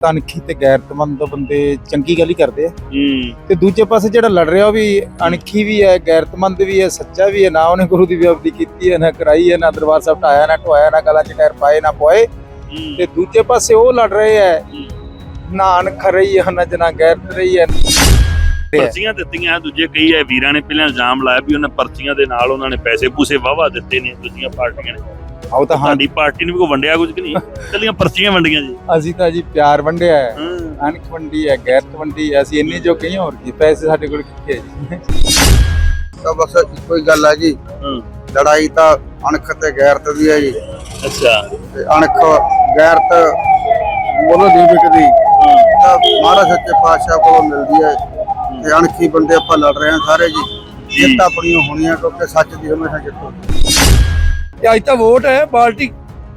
ਅਣਖੀ ਤੇ ਗੈਰਤਮੰਦ ਬੰਦੇ ਚੰਗੀ ਗੱਲ ਹੀ ਕਰਦੇ ਆ। ਹੂੰ। ਤੇ ਦੂਜੇ ਪਾਸੇ ਜਿਹੜਾ ਲੜ ਰਿਹਾ ਉਹ ਵੀ ਅਣਖੀ ਵੀ ਹੈ ਗੈਰਤਮੰਦ ਵੀ ਹੈ ਸੱਚਾ ਵੀ ਹੈ ਨਾ ਉਹਨੇ ਗੁਰੂ ਦੀ ਵਿਅਕਤੀ ਕੀਤੀ ਹੈ ਨਾ ਕਰਾਈ ਹੈ ਨਾ ਦਰਬਾਰ ਸਾਹਿਬ ਢਾਇਆ ਨਾ ਢਵਾਇਆ ਨਾ ਗਲਾਂ 'ਚ ਟਾਇਰ ਪਾਏ ਨਾ ਪੋਏ। ਹੂੰ, ਤੇ ਦੂਜੇ ਪਾਸੇ ਉਹ ਲੜ ਰਹੇ ਹੈ ਹੂੰ। ਨਾ ਅਣਖ ਰਹੀ ਹੈ ਨਾ ਜਨਾ ਗੈਰਤ ਰਹੀ ਹੈ। ਪਰਚੀਆਂ ਦਿੱਤੀਆਂ ਦੂਜੇ ਕਈ ਐ ਵੀਰਾਂ ਨੇ ਪਹਿਲਾਂ ਇਲਜ਼ਾਮ ਲਾਇਆ ਵੀ ਉਹਨਾਂ ਪਰਚੀਆਂ ਦੇ ਨਾਲ ਉਹਨਾਂ ਨੇ ਪੈਸੇ ਪੂਸੇ ਵਾਵਾ ਦਿੱਤੇ ਨੇ ਦੂਜੀਆਂ ਪਾਰਟੀਆਂ ਨੇ। ਆਉ ਤਾਂ ਹਾਂ। ਸਾਡੀ ਪਾਰਟੀ ਨੇ ਵੀ ਕੋਈ ਵੰਡਿਆ ਕੁਝ ਕਿ ਨਹੀਂ? ਕੱਲੀਆਂ ਪਰਚੀਆਂ ਵੰਡੀਆਂ ਜੀ। ਅਸੀਂ ਤਾਂ ਜੀ ਪਿਆਰ ਵੰਡਿਆ ਹੈ। ਅਣਖ ਵੰਡੀ ਹੈ ਗੈਰਤ ਵੰਡੀ ਹੈ ਅਸੀਂ ਇੰਨੇ ਜੋ ਕਹੀ ਹੋਰ ਕੀ? ਪੈਸੇ ਸਾਡੇ ਕੋਲ ਕਿੱਥੇ ਹੈ ਜੀ? ਤਾਂ ਬਸ ਇੱਕੋ ਹੀ ਗੱਲ ਹੈ ਜੀ। ਲੜਾਈ ਤਾਂ ਅਣਖ ਤੇ ਗੈਰਤ ਦੀ ਹੈ ਜੀ। ਅੱਛਾ। ਤੇ ਅਣਖ ਗੈਰਤ ਬੋਲੋ ਦੀ ਵਿਕਦੀ। ਹਾਂ, ਤਾਂ ਮਹਾਰਾਜ ਸੱਚੇ ਪਾਤਸ਼ਾਹ ਕੋਲੋਂ ਮਿਲਦੀ ਹੈ ਤੇ ਅਣਖੀ ਬੰਦੇ ਆਪਾਂ ਲੜ ਰਹੇ ਹਾਂ ਸਾਰੇ ਜੀ। ਜਿੱਤ ਆਪਣੀਆਂ ਹੋਣੀਆਂ ਕਿਉਂਕਿ ਸੱਚ ਦੀ ਹਮੇਸ਼ਾ ਜਿੱਤ ਹੁੰਦੀ ਹੈ ਤੇ ਅੱਜ ਤਾਂ ਵੋਟ ਹੈ ਪਾਰਟੀ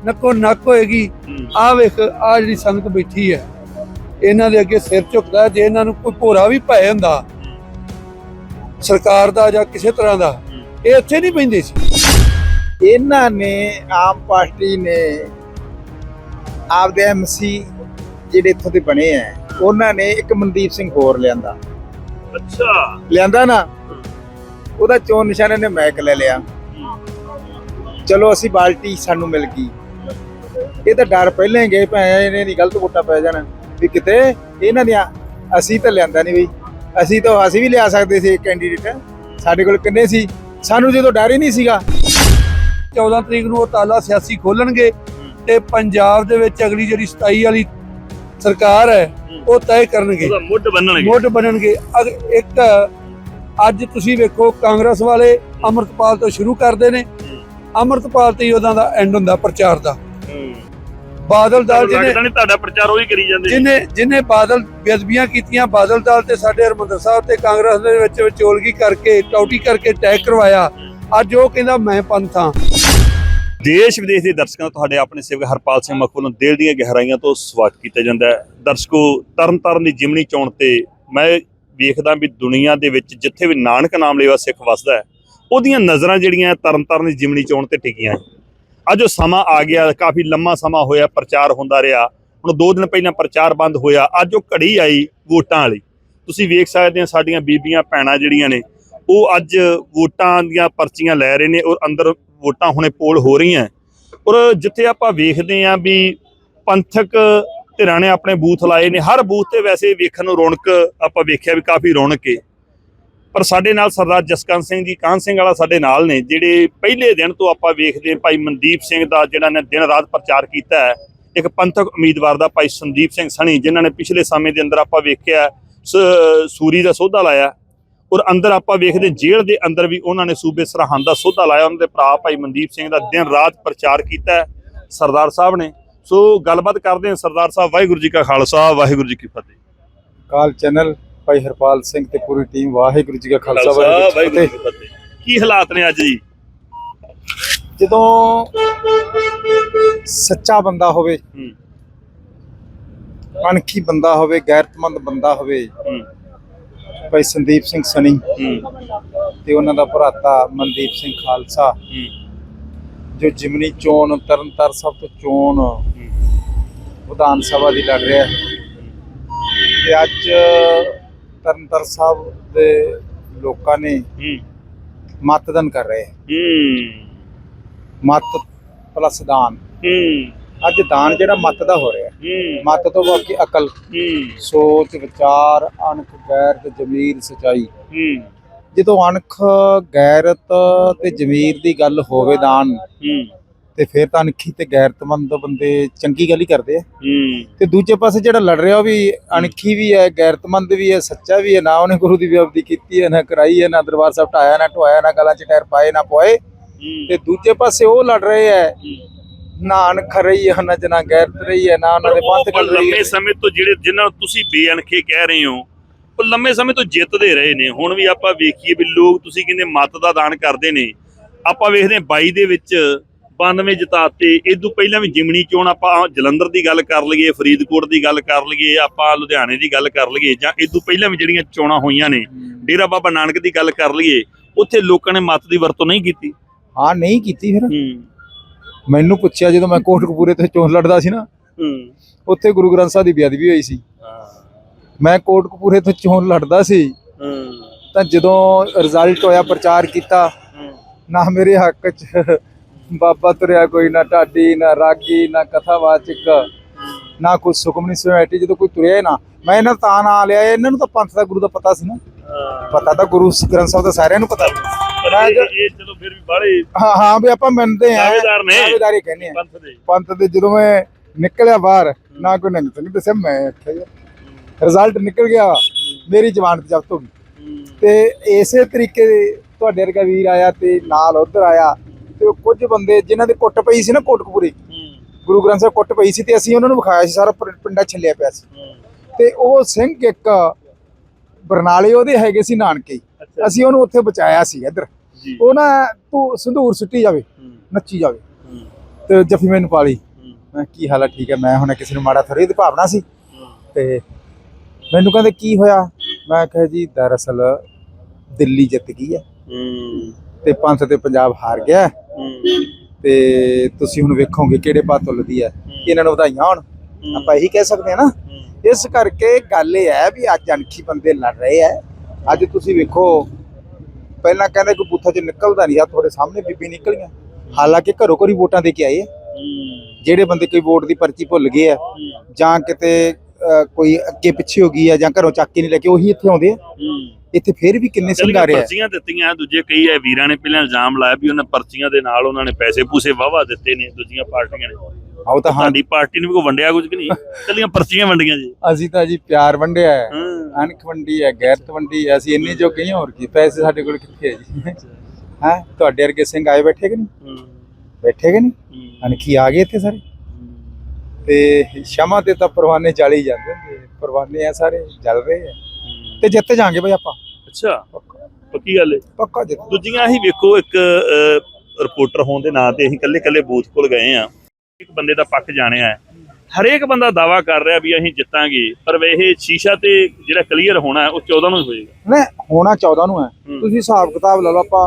ਨੱਕੋ ਨੱਕ ਹੋਏਗੀ। ਆ ਵੇਖ ਆ ਜਿਹੜੀ ਸੰਗਤ ਬੈਠੀ ਹੈ ਇਹਨਾਂ ਦੇ ਅੱਗੇ ਸਿਰ ਝੁਕਦਾ ਜੇ ਇਹਨਾਂ ਨੂੰ ਕੋਈ ਭੋਰਾ ਵੀ ਭੈ ਹੁੰਦਾ ਸਰਕਾਰ ਦਾ ਜਾਂ ਕਿਸੇ ਤਰ੍ਹਾਂ ਦਾ ਇਹ ਇੱਥੇ ਨਹੀਂ ਪੈਂਦੇ ਸੀ। ਇਹਨਾਂ ਨੇ ਆਮ ਪਾਰਟੀ ਨੇ ਆਪਦੇ ਐਮਸੀ ਜਿਹੜੇ ਇੱਥੋਂ ਦੇ ਬਣੇ ਆ ਉਹਨਾਂ ਨੇ ਇੱਕ ਮਨਦੀਪ ਸਿੰਘ ਹੋਰ ਲਿਆਂਦਾ। ਅੱਛਾ। ਲਿਆਂਦਾ ਨਾ? ਉਹਦਾ ਚੋਣ ਨਿਸ਼ਾਨੇ ਨੇ ਮੈਕ ਲੈ ਲਿਆ। ਚਲੋ ਅਸੀਂ ਬਾਲਟੀ ਸਾਨੂੰ ਮਿਲ ਗਈ। ਇਹ ਤਾਂ ਡਰ ਪਹਿਲਾਂ ਹੀ ਗਏ ਭੈ ਇਹਨੇ ਦੀ ਗਲਤ ਵੋਟਾਂ ਪੈ ਜਾਣ। ਵੀ ਕਿਤੇ ਇਹਨਾਂ ਦੀਆਂ ਅਸੀਂ ਤਾਂ ਲਿਆਂਦਾ ਨਹੀਂ ਬਈ। ਅਸੀਂ ਤਾਂ ਅਸੀਂ ਵੀ ਲਿਆ ਸਕਦੇ ਸੀ ਕੈਂਡੀਡੇਟ ਸਾਡੇ ਕੋਲ ਕਿੰਨੇ ਸੀ? ਸਾਨੂੰ ਜਦੋਂ ਡਰ ਹੀ ਨਹੀਂ ਸੀਗਾ। 14 ਤਰੀਕ ਨੂੰ ਉਹ ਤਾਲਾ ਸਿਆਸੀ ਖੋਲਣਗੇ ਤੇ ਪੰਜਾਬ ਦੇ ਵਿੱਚ ਅਗਲੀ ਜਿਹੜੀ 27 ਵਾਲੀ ਸਰਕਾਰ ਹੈ ਉਹ ਤੈਅ ਕਰਨਗੇ। ਮੁੱਢ ਬੰਨਣਗੇ। ਮੁੱਢ ਬਣਨਗੇ ਅਗ- ਇੱਕ ਅੱਜ ਤੁਸੀਂ ਵੇਖੋ ਕਾਂਗਰਸ ਵਾਲੇ ਅਮਰਤਪਾਲ ਤੋਂ ਸ਼ੁਰੂ ਕਰਦੇ ਨੇ। ਅਮਰਤਪਾਲ ਤੇ ਉਹਨਾਂ ਦਾ ਐਂਡ ਹੁੰਦਾ ਪ੍ਰਚਾਰ ਦਾ। ਬਾਦਲ ਦਲ ਜਿਹਨੇ ਨਹੀਂ ਤੁਹਾਡਾ ਪ੍ਰਚਾਰ ਉਹੀ ਕਰੀ ਜਾਂਦੇ ਜਿਨੇ ਜਿਨੇ ਬਾਦਲ ਬੇਅਦਬੀਆਂ ਕੀਤੀਆਂ ਬਾਦਲ ਦਲ ਤੇ ਸਾਡੇ ਹਰਮੰਦਰ ਸਾਹਿਬ ਤੇ ਕਾਂਗਰਸ ਦੇ ਵਿੱਚ ਵਿਚੋਲਗੀ ਕਰਕੇ ਟੌਟੀ ਕਰਕੇ ਅਟੈਕ ਕਰਵਾਇਆ। ਅੱਜ ਉਹ ਕਹਿੰਦਾ ਮੈਂ ਪੰਥ ਦੇਸ਼ ਵਿਦੇਸ਼ ਦੇ ਦਰਸ਼ਕਾਂ ਦਾ ਤੁਹਾਡੇ ਆਪਣੇ ਸੇਵਕ ਹਰਪਾਲ ਸਿੰਘ ਮੱਖ ਵੱਲੋਂ ਦਿਲ ਦੀਆਂ ਗਹਿਰਾਈਆਂ ਤੋਂ ਸਵਾਗਤ ਕੀਤਾ ਜਾਂਦਾ ਹੈ। ਦਰਸ਼ਕੋ ਤਰਨਤਾਰਨ ਦੀ ਜਿਮਣੀ ਚੋਣ ਤੇ ਮੈਂ ਵੇਖਦਾ ਵੀ ਦੁਨੀਆ ਦੇ ਵਿੱਚ ਜਿੱਥੇ ਵੀ ਨਾਨਕ ਨਾਮ ਲੈਵਾ ਸਿੱਖ ਵਸਦਾ ਹੈ ਉਹਦੀਆਂ ਨਜ਼ਰਾਂ ਜਿਹੜੀਆਂ ਤਰਨਤਾਰਨ ਦੀ ਜਿਮਣੀ ਚੋਣ ਤੇ ਟਿਕੀਆਂ ਅੱਜ ਉਹ ਸਮਾਂ ਆ ਗਿਆ, ਕਾਫੀ ਲੰਮਾ ਸਮਾਂ ਹੋਇਆ, ਪ੍ਰਚਾਰ ਹੁੰਦਾ ਰਿਹਾ। ਹੁਣ ਦੋ ਦਿਨ ਪਹਿਲਾਂ ਪ੍ਰਚਾਰ ਬੰਦ ਹੋਇਆ, ਅੱਜ ਉਹ ਘੜੀ ਆਈ ਵੋਟਾਂ ਵਾਲੀ। ਤੁਸੀਂ ਵੇਖ ਸਕਦੇ ਹੋ ਸਾਡੀਆਂ ਬੀਬੀਆਂ, ਭੈਣਾਂ ਜਿਹੜੀਆਂ ਨੇ, ਉਹ ਅੱਜ ਵੋਟਾਂ ਦੀਆਂ ਪਰਚੀਆਂ ਲੈ ਰਹੇ ਨੇ ਔਰ ਅੰਦਰ ਵੋਟਾਂ ਹੁਣੇ ਪੋਲ ਹੋ ਰਹੀਆਂ। ਔਰ ਜਿੱਥੇ ਆਪਾਂ ਵੇਖਦੇ ਆਂ ਵੀ ਪੰਥਕ ਧਿਰਾਂ ਨੇ ਆਪਣੇ ਬੂਥ ਲਾਏ ਨੇ, ਹਰ ਬੂਥ ਤੇ ਵੈਸੇ ਵੇਖਣ ਨੂੰ ਰੌਣਕ ਆਪਾਂ ਵੇਖਿਆ ਵੀ ਕਾਫੀ ਰੌਣਕ ਹੈ ਪਰ ਸਾਡੇ ਨਾਲ ਸਰਦਾਰ ਜਸਕੰਤ ਸਿੰਘ ਜੀ ਕਾਹਨ ਸਿੰਘ ਵਾਲਾ ਸਾਡੇ ਨਾਲ ਨੇ, ਜਿਹੜੇ ਪਹਿਲੇ ਦਿਨ ਤੋਂ ਆਪਾਂ ਵੇਖਦੇ ਹਾਂ ਭਾਈ ਮਨਦੀਪ ਸਿੰਘ ਦਾ ਜਿਹੜਾ ਨੇ ਦਿਨ ਰਾਤ ਪ੍ਰਚਾਰ ਕੀਤਾ ਹੈ, ਇੱਕ ਪੰਥਕ ਉਮੀਦਵਾਰ ਦਾ ਭਾਈ ਸੰਦੀਪ ਸਿੰਘ ਸਣੀ, ਜਿਨ੍ਹਾਂ ਨੇ ਪਿਛਲੇ ਸਮੇਂ ਦੇ ਅੰਦਰ ਆਪਾਂ ਵੇਖਿਆ ਸ- ਸੂਰੀ ਦਾ ਸੋਧਾ ਲਾਇਆ ਔਰ ਅੰਦਰ ਆਪਾਂ ਵੇਖਦੇ ਜੇਲ੍ਹ ਦੇ ਅੰਦਰ ਵੀ ਉਹਨਾਂ ਨੇ ਸੂਬੇ ਸਰਹੰਦ ਦਾ ਸੋਧਾ ਲਾਇਆ, ਉਹਨਾਂ ਦੇ ਭਰਾ ਭਾਈ ਮਨਦੀਪ ਸਿੰਘ ਦਾ ਦਿਨ ਰਾਤ ਪ੍ਰਚਾਰ ਕੀਤਾ ਸਰਦਾਰ ਸਾਹਿਬ ਨੇ। ਸੋ ਗੱਲਬਾਤ ਕਰਦੇ ਹਾਂ ਸਰਦਾਰ ਸਾਹਿਬ, ਵਾਹਿਗੁਰੂ ਜੀ ਕਾ ਖਾਲਸਾ, ਵਾਹਿਗੁਰੂ ਜੀ ਕੀ ਫਤਿਹ। ਕਾਲ ਚੈਨਲ ਭਾਈ ਹਰਪਾਲ ਸਿੰਘ ਤੇ ਪੂਰੀ ਟੀਮ ਵਾਹਿਗੁਰੂ ਜੀ ਕਾ ਖਾਲਸਾ ਵਾਹਿਗੁਰੂ ਜੀ ਕੀ ਫਤਿਹ। ਹਾਲਾਤ ਨੇ ਅੱਜ ਜੀ? ਜਦੋਂ ਸੱਚਾ ਬੰਦਾ ਹੋਵੇ ਅਣਖੀ ਬੰਦਾ ਹੋਵੇ ਗੈਰਤਮੰਦ ਬੰਦਾ ਹੋਵੇ ਭਾਈ ਸੰਦੀਪ ਸਿੰਘ ਸਣੀ ਤੇ ਉਹਨਾਂ ਦਾ ਭਰਾਤਾ ਮਨਦੀਪ ਸਿੰਘ ਖਾਲਸਾ ਜੋ ਜਿਮਨੀ ਚੋਣ ਤਰਨਤਾਰ ਸਾਹਿਬ ਤੋਂ ਚੋਣ ਵਿਧਾਨ ਸਭਾ ਦੀ ਲੜ ਰਿਹਾ ਹੈ। ਤੇ ਅੱਜ ਤਰਨਤਾਰ ਸਾਹਿਬ ਦੇ ਲੋਕਾਂ ਨੇ ਹੂੰ। ਮਤਦਾਨ ਕਰ ਰਹੇ ਹੈ। ਮਤ ਪਲੱਸ ਦਾਨ। ਹੂੰ। ਅੱਜ ਦਾਨ ਜਿਹੜਾ ਮਤ ਦਾ ਹੋ ਰਿਹਾ ਹੂੰ। ਮਤ ਤੋਂ ਬਾਕੀ ਅਕਲ? ਹੂੰ। ਸੋਚ ਵਿਚਾਰ ਅਣਖ ਗੈਰਤ ਜ਼ਮੀਰ ਸਚਾਈ। ਹੂੰ। ਜਦੋਂ ਅਣਖ ਗੈਰਤ ਤੇ ਜ਼ਮੀਰ ਦੀ ਗੱਲ ਹੋਵੇ ਦਾਨ ਹੂੰ। ਤੇ ਫਿਰ ਤਾਂ ਅਣਖੀ ਤੇ ਗੈਰਤਮੰਦ ਬੰਦੇ ਚੰਗੀ ਗੱਲ ਹੀ ਕਰਦੇ ਆ। ਹੂੰ। ਤੇ ਦੂਜੇ ਪਾਸੇ ਜਿਹੜਾ ਲੜ ਰਿਹਾ ਉਹ ਵੀ ਅਣਖੀ ਵੀ ਹੈ ਗੈਰਤਮੰਦ ਵੀ ਹੈ ਸੱਚਾ ਵੀ ਹੈ ਨਾ ਉਹਨੇ ਗੁਰੂ ਦੀ ਵਿਅਕਤੀ ਕੀਤੀ ਹੈ ਨਾ ਕਰਾਈ ਹੈ ਨਾ ਦਰਬਾਰ ਸਾਹਿਬ ਢਾਇਆ ਨਾ ਢਵਾਇਆ ਨਾ ਗਲਾਂ 'ਚ ਟਾਇਰ ਪਾਏ ਨਾ ਪੋਏ। ਤੇ ਦੂਜੇ ਪਾਸੇ ਉਹ ਲੜ ਰਹੇ ਹੈ ਨਾ ਅਣਖ ਰਹੀ ਹੈ ਨਾ ਜਨਾ ਗੈਰਤ ਰਹੀ ਹੈ ਨਾ ਉਹਨਾਂ ਦੇ ਪੰਥ ਕਰ ਰਹੀ ਲੰਮੇ ਹੈ ਸਮੇਂ ਤੋਂ ਜਿਹੜੇ ਜਿਨ੍ਹਾਂ ਨੂੰ ਤੁਸੀਂ ਬੇਅਣਖੇ ਕਹਿ ਰਹੇ ਹੋ ਉਹ ਲੰਮੇ ਸਮੇਂ ਤੋਂ ਜਿੱਤਦੇ ਰਹੇ ਨੇ। ਹੁਣ ਵੀ ਆਪਾਂ ਵੇਖੀਏ ਵੀ ਲੋਕ ਤੁਸੀਂ ਕਹਿੰਦੇ ਮਤ ਦਾ ਦਾਨ ਕਰਦੇ ਨੇ। ਆਪਾਂ ਵੇਖਦੇ ਹਾਂ 22 ਦੇ ਵਿੱਚ 92 ਜਿਤਾਤੇ। ਇਦੋਂ ਪਹਿਲਾਂ ਵੀ ਜਿਮਣੀ ਚੋਣ ਆਪਾਂ ਜਲੰਧਰ ਦੀ ਗੱਲ ਕਰ ਲਈਏ ਫਰੀਦਕੋਟ ਦੀ ਗੱਲ ਕਰ ਲਈਏ ਆਪਾਂ ਲੁਧਿਆਣੇ ਦੀ ਗੱਲ ਕਰ ਲਈਏ ਜਾਂ ਇਦੋਂ ਪਹਿਲਾਂ ਵੀ ਜਿਹੜੀਆਂ ਚੋਣਾਂ ਹੋਈਆਂ ਨੇ ਡੇਰਾ ਬਾਬਾ ਨਾਨਕ ਦੀ ਗੱਲ ਕਰ ਲਈਏ ਉੱਥੇ ਲੋਕਾਂ ਨੇ ਮਤ ਦੀ ਵਰਤੋਂ ਨਹੀਂ ਕੀਤੀ। ਹਾਂ ਨਹੀਂ ਕੀਤੀ ਫਿਰ। ਮੈਨੂੰ ਪੁੱਛਿਆ ਜਦੋਂ ਮੈਂ ਕੋਟਕਪੂਰੇ ਤੋਂ ਚੋਣ ਲੜਦਾ ਸੀ ਨਾ ਉੱਥੇ ਗੁਰੂ ਗ੍ਰੰਥ ਸਾਹਿਬ ਦੀ ਬੇਅਦਬੀ ਹੋਈ ਸੀ। ਮੈਂ ਕੋਟਕਪੂਰੇ ਤੋਂ ਚੋਣ ਲੜਦਾ ਸੀ। ਤਾਂ ਜਦੋਂ ਰਿਜ਼ਲਟ ਹੋਇਆ ਪ੍ਰਚਾਰ ਕੀਤਾ ਨਾ ਮੇਰੇ ਹੱਕ 'ਚ ਬਾਬਾ ਤੁਰਿਆ ਕੋਈ ਨਾ ਢਾਡੀ ਨਾ ਰਾਗੀ ਨਾ ਕਥਾਵਾਚਕ ਨਾ ਕੋਈ ਸੁਖਮਨੀ ਸੁਸਾਇਟੀ ਜਦੋਂ ਕੋਈ ਤੁਰਿਆ ਹੀ ਨਾ ਮੈਂ ਇਹਨਾਂ ਤਾਂ ਨਾਂ ਲਿਆ ਇਹਨਾਂ ਨੂੰ ਤਾਂ ਪੰਥ ਦਾ ਗੁਰੂ ਦਾ ਪਤਾ ਸੀ ਨਾ। ਪਤਾ ਤਾਂ ਗੁਰੂ ਗ੍ਰੰਥ ਸਾਹਿਬ ਦਾ ਸਾਰਿਆਂ ਨੂੰ ਪਤਾ। ਮੈਂ ਇਹ ਚਲੋ ਫਿਰ ਵੀ ਬਾਹਲੇ ਹਾਂ ਹਾਂ ਵੀ ਆਪਾਂ ਮੰਨਦੇ ਆ ਨੇ। ਦਾਅਵੇਦਾਰੀ ਕਹਿੰਦੇ ਆ ਪੰਥ ਦੇ। ਪੰਥ ਦੇ ਜਦੋਂ ਮੈਂ ਨਿਕਲਿਆ ਬਾਹਰ ਨਾ ਕੋਈ ਨੰਗ ਨਹੀਂ ਦੱਸਿਆ ਮੈਂ ਇੱਥੇ ਰਿਜ਼ਲਟ ਨਿਕਲ ਗਿਆ ਮੇਰੀ ਜ਼ਬਾਨ ਤੇ ਜ਼ਬਤ ਹੋ ਗਈ। ਤੇ ਇਸੇ ਤਰੀਕੇ ਤੁਹਾਡੇ ਵਰਗਾ ਵੀਰ ਆਇਆ ਤੇ ਨਾਲ ਉਧਰ ਆਇਆ। ਤੇ ਉਹ ਕੁਝ ਬੰਦੇ ਜਿਨ੍ਹਾਂ ਦੇ ਕੁੱਟ ਪਈ ਸੀ ਨਾ ਕੋਟਕਪੂਰੇ ਗੁਰੂ ਗ੍ਰੰਥ ਸਾਹਿਬ ਕੁੱਟ ਪਈ ਸੀ ਤੇ ਅਸੀਂ ਉਹਨਾਂ ਨੂੰ ਵਿਖਾਇਆ ਸੀ ਸਾਰਾ ਪਿੰ- ਪਿੰਡਾ ਛੱਲਿਆ ਪਿਆ ਸੀ। ਤੇ ਉਹ ਸਿੰਘ ਇੱਕ ਬਰਨਾਲੇ ਉਹਦੇ ਹੈਗੇ ਸੀ ਨਾਨਕੇ। ਅੱਛਾ। ਅਸੀਂ ਉਹਨੂੰ ਉੱਥੇ ਬਚਾਇਆ ਸੀ ਇੱਧਰ। ਜੀ। ਉਹ ਨਾ ਤੂੰ ਸੰਧੂਰ ਸੁੱਟੀ ਜਾਵੇ ਨੱਚੀ ਜਾਵੇ। ਤੇ ਜਫੀ ਮੈਨੂੰ ਪਾਲੀ ਮੈਂ ਕੀ ਹਾਲ ਹੈ ਠੀਕ ਹੈ ਮੈਂ ਹੁਣ ਕਿਸੇ ਨੂੰ ਮਾੜਾ ਥੋੜੀ ਦੀ ਭਾਵਨਾ ਸੀ। ਤੇ ਮੈਨੂੰ ਕਹਿੰਦੇ ਕੀ ਹੋਇਆ? ਮੈਂ ਕਿਹਾ ਜੀ ਦਰਅਸਲ ਦਿੱਲੀ ਜਿੱਤ ਗਈ ਹੈ। ਤੇ ਪੰਥ ਤੇ ਪੰਜਾਬ ਹਾਰ ਗਿਆ ਤੇ ਤੁਸੀਂ ਹੁਣ ਵੇਖੋਗੇ ਕਿਹੜੇ ਪਾਸੋਂ ਤੁਲਦੀ ਹੈ। ਇਹਨਾਂ ਨੂੰ ਵਧਾਈਆਂ ਹੋਣ। ਆਪਾਂ ਇਹੀ ਕਹਿ ਸਕਦੇ ਹਾਂ ਨਾ। ਇਸ ਕਰਕੇ ਗੱਲ ਇਹ ਹੈ ਵੀ ਅੱਜ ਅਣਖੀ ਬੰਦੇ ਲੜ ਰਹੇ ਆ ਅੱਜ ਤੁਸੀਂ ਵੇਖੋ ਪਹਿਲਾਂ ਕਹਿੰਦੇ ਕੋਈ ਬੂਥਾ ਚ ਨਿਕਲਦਾ ਨਹੀਂ ਆ ਤੁਹਾਡੇ ਸਾਹਮਣੇ ਬੀਬੀ ਨਿਕਲੀਆਂ ਹਾਲਾਂਕਿ ਘਰੋਂ ਘਰੀ ਵੋਟਾਂ ਦੇ ਕੇ ਆਏ ਆ ਜਿਹੜੇ ਬੰਦੇ ਕੋਈ ਵੋਟ ਦੀ ਪਰਚੀ ਭੁੱਲ ਗਏ ਆ ਜਾਂ ਕਿਤੇ ਕੋਈ ਅੱਗੇ ਪਿੱਛੇ ਹੋ ਗਈ ਆ ਜਾਂ ਘਰੋਂ ਚੱਕ ਕੇ ਨਹੀਂ ਲੈ ਕੇ ਉਹੀ ਇੱਥੇ ਆਉਂਦੇ ਆ ਇੱਥੇ ਫੇਰ ਵੀ ਕਿੰਨੇ ਆ। ਰਹੇ ਪਰਚੀਆਂ ਦਿੱਤੀਆਂ ਦੂਜੇ ਕਈ ਐ ਵੀਰਾਂ ਨੇ ਪਹਿਲਾਂ ਇਲਜ਼ਾਮ ਲਾਇਆ ਵੀ ਉਹਨਾਂ ਪਰਚੀਆਂ ਦੇ ਨਾਲ ਉਹਨਾਂ ਨੇ ਪੈਸੇ ਪੂਸੇ ਵਾਵਾ ਦਿੱਤੇ ਨੇ ਦੂਜੀਆਂ ਪਾਰਟੀਆਂ ਨੇ। ਆਓ ਤਾਂ ਹਾਂ। ਸਾਡੀ ਪਾਰਟੀ ਨੇ ਵੀ ਕੋਈ ਵੰਡਿਆ ਕੁਝ ਕਿ ਨਹੀਂ। ਕੱਲੀਆਂ ਪਰਚੀਆਂ ਵੰਡੀਆਂ ਜੀ। ਅਸੀਂ ਤਾਂ ਜੀ ਪਿਆਰ ਵੰਡਿਆ ਹੈ ਹਾਂ। ਅਣਖ ਵੰਡੀ ਹੈ ਗੈਰਤ ਵੰਡੀ ਹੈ ਅਸੀਂ ਇੰਨੇ ਜੋ ਗਏ ਹੋਰ ਕੀ ਪੈਸੇ ਸਾਡੇ ਕੋਲ ਕਿੱਥੇ ਹੈ ਜੀ? ਹਾਂ? ਤੁਹਾਡੇ ਵਰਗੇ ਸਿੰਘ ਆਏ ਬੈਠੇ ਕਿ ਨਹੀਂ? ਬੈਠੇ ਕਿ ਨਹੀਂ? ਅਣਖੀ ਆ ਗਏ ਇੱਥੇ ਸਾਰੇ। ਤੇ ਸ਼ਮਾ ਤੇ ਤਾਂ ਪਰਵਾਨੇ ਜਲ ਹੀ ਜਾਂਦੇ ਨੇ ਪਰਵਾਨੇ ਆ ਸਾਰੇ ਜਲ ਰਹੇ ਆ। ਤੇ ਜਿੱਤ ਜਾਾਂਗੇ ਬਈ ਆਪਾਂ। ਅੱਛਾ ਪੱਕਾ ਗੱਲ ਹੈ ਪੱਕਾ ਜਿੱਤ ਦੂਜੀਆਂ ਅਸੀਂ ਵੇਖੋ ਇੱਕ ਰਿਪੋਰਟਰ ਹੋਣ ਦੇ ਨਾਂ ਤੇ ਅਸੀਂ ਕੱਲੇ ਕੱਲੇ ਬੂਥ ਕੋਲ ਗਏ ਆ। ਇੱਕ ਬੰਦੇ ਦਾ ਪੱਕ ਜਾਣਿਆ ਹੈ। ਹਰੇਕ ਬੰਦਾ ਦਾਵਾ ਕਰ ਰਿਹਾ ਵੀ ਅਸੀਂ ਜਿੱਤਾਂਗੇ ਪਰ ਇਹ ਸ਼ੀਸ਼ਾ ਤੇ ਜਿਹੜਾ ਕਲੀਅਰ ਹੋਣਾ ਉਹ 14 ਨੂੰ ਹੀ ਹੋਏਗਾ। ਨਾ ਹੋਣਾ 14 ਨੂੰ ਹੈ। ਤੁਸੀਂ ਹਿਸਾਬ ਕਿਤਾਬ ਲਾ ਲਓ ਆਪਾਂ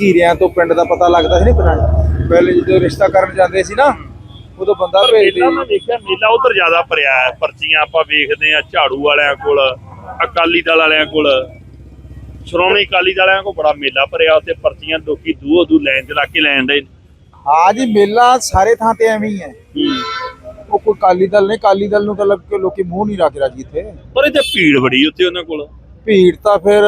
ਘੀਰਿਆਂ ਤੋਂ ਪਿੰਡ ਦਾ ਪਤਾ ਲੱਗਦਾ ਸੀ ਨਹੀਂ ਪਤਾ ਪਹਿਲੇ ਜਦੋਂ ਰਿਸ਼ਤਾ ਕਰਨ ਜਾਂਦੇ ਸੀ ਨਾ ਉਦੋਂ ਬੰਦਾ ਭੇਜਦੇ ਮੇਲਾ ਮੈਂ ਦੇਖਿਆ ਮੇਲਾ ਉਧਰ ਜ਼ਿਆਦਾ ਭਰਿਆ ਹੈ। ਪਰਚੀਆਂ ਆਪਾਂ ਵੇਖਦੇ ਆ ਝਾੜੂ ਵਾਲਿਆਂ ਕੋਲ। ਅਕਾਲੀ ਦਲ ਵਾਲਿਆਂ ਕੋਲ ਸ਼੍ਰੋਮਣੀ ਅਕਾਲੀ ਦਲ ਵਾਲਿਆਂ ਕੋਲ ਬੜਾ ਮੇਲਾ ਭਰਿਆ ਉੱਥੇ ਪਰਚੀਆਂ ਲੋਕੀ ਦੂਹੋ ਦੂ ਲਾਈਨ ਚ ਲਾ ਕੇ ਲੈਣ ਦੇ ਹਾਂ ਜੀ ਮੇਲਾ ਸਾਰੇ ਥਾਂ ਤੇ ਐਵੇਂ ਹੀ ਹੈ। ਉਹ ਕੋਈ ਕਾਲੀ ਦਲ ਨਹੀਂ ਕਾਲੀ ਦਲ ਨੂੰ ਤਾਂ ਲੱਗ ਕੇ ਲੋਕੀ ਮੂੰਹ ਨਹੀਂ ਰੱਖ ਰਾਜੀ ਇੱਥੇ। ਪਰ ਇੱਥੇ ਭੀੜ ਬੜੀ ਉੱਥੇ ਉਹਨਾਂ ਕੋਲ। ਭੀੜ ਤਾਂ ਫਿਰ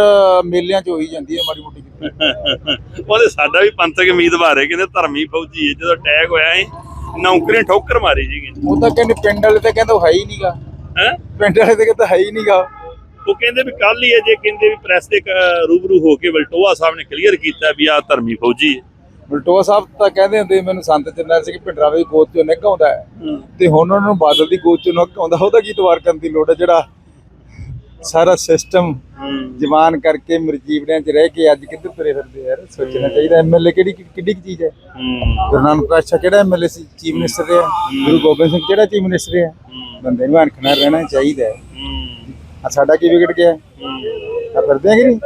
ਮੇਲਿਆਂ 'ਚ ਹੋਈ ਜਾਂਦੀ ਹੈ ਮਾੜੀ ਮੋਟੀ ਉਹਦੇ ਸਾਡਾ ਵੀ ਪੰਥਕ ਉਮੀਦਵਾਰ ਹੈ ਕਹਿੰਦੇ ਧਰਮੀ ਫੌਜੀ ਹੈ ਜਦੋਂ ਅਟੈਕ ਹੋਇਆ ਸੀ ਨੌਕਰੀ ਠੋਕਰ ਮਾਰੀ ਸੀਗੀ ਉਹ ਤਾਂ ਕਹਿੰਦੇ ਪਿੰਡ ਵਾਲੇ ਤਾਂ ਕਹਿੰਦੇ ਹੈ ਹੀ ਨਹੀਂਗਾ ਹੈ? ਪਿੰਡ ਵਾਲੇ ਤਾਂ ਕਹਿੰਦੇ ਹੈ ਹੀ ਨਹੀਂਗਾ ਉਹ ਕਹਿੰਦੇ ਵੀ ਕੱਲ ਹੀ ਅਜੇ ਕਹਿੰਦੇ ਵੀ ਪ੍ਰੈਸ ਦੇ ਰੂਬਰੂ ਹੋ ਕੇ ਵਲਟੋਆ ਸਾਹਿਬ ਨੇ ਕਲੀਅਰ ਕੀਤਾ ਵੀ ਆ ਧਰਮੀ ਫੌਜੀ ਹੈ। ਬਲਟੋਆ ਸਾਹਿਬ ਤਾਂ ਕਹਿੰਦੇ ਹੁੰਦੇ ਮੈਨੂੰ ਸੰਤ ਜਰਨੈਲ ਸਿੰਘ ਭਿੰਡਰਾ ਦੀ ਗੋਦ 'ਚੋਂ ਨਿੱਘ ਆਉਂਦਾ ਹੈ। ਤੇ ਹੁਣ ਉਹਨਾਂ ਨੂੰ ਬਾਦਲ ਦੀ ਗੋਦ 'ਚੋਂ ਨਿੱਘ ਆਉਂਦਾ ਉਹਦਾ ਕੀ ਤਵਾਰ ਕਰਨ ਦੀ ਲੋੜ ਹੈ? ਜਿਹੜਾ ਸਾਰਾ ਸਿਸਟਮ ਜਵਾਨ ਕਰਕੇ ਮਰਜੀਵੜਿਆਂ 'ਚ ਰਹਿ ਕੇ ਅੱਜ ਕਿੱਧਰ ਤੁਰੇ ਫਿਰਦੇ ਯਾਰ ਸੋਚਣਾ ਚਾਹੀਦਾ ਐਮਐਲਏ ਕਿਹੜੀ ਕਿੱਡੀ ਕੁ ਚੀਜ਼ ਹੈ? ਗੁਰੂ ਨਾਨਕ ਪਾਤਸ਼ਾਹ ਕਿਹੜਾ ਐਮਐਲਏ ਸੀ? ਚੀਫ ਮਿਨਿਸਟਰ ਰਿਹਾ। ਗੁਰੂ ਗੋਬਿੰਦ ਸਿੰਘ ਕਿਹੜਾ ਚੀਫ ਮਿਨਿਸਟਰ ਰਿਹਾ? ਬੰਦੇ ਨੂੰ ਅਣਖ ਨਾਲ ਰਹਿਣਾ ਚਾਹੀਦਾ ਹੈ। ਆ ਸਾਡਾ ਕੀ ਵਿਗੜ ਗਿਆ? ਆ ਫਿਰਦੇ ਆ ਕਿ ਨਹੀਂ?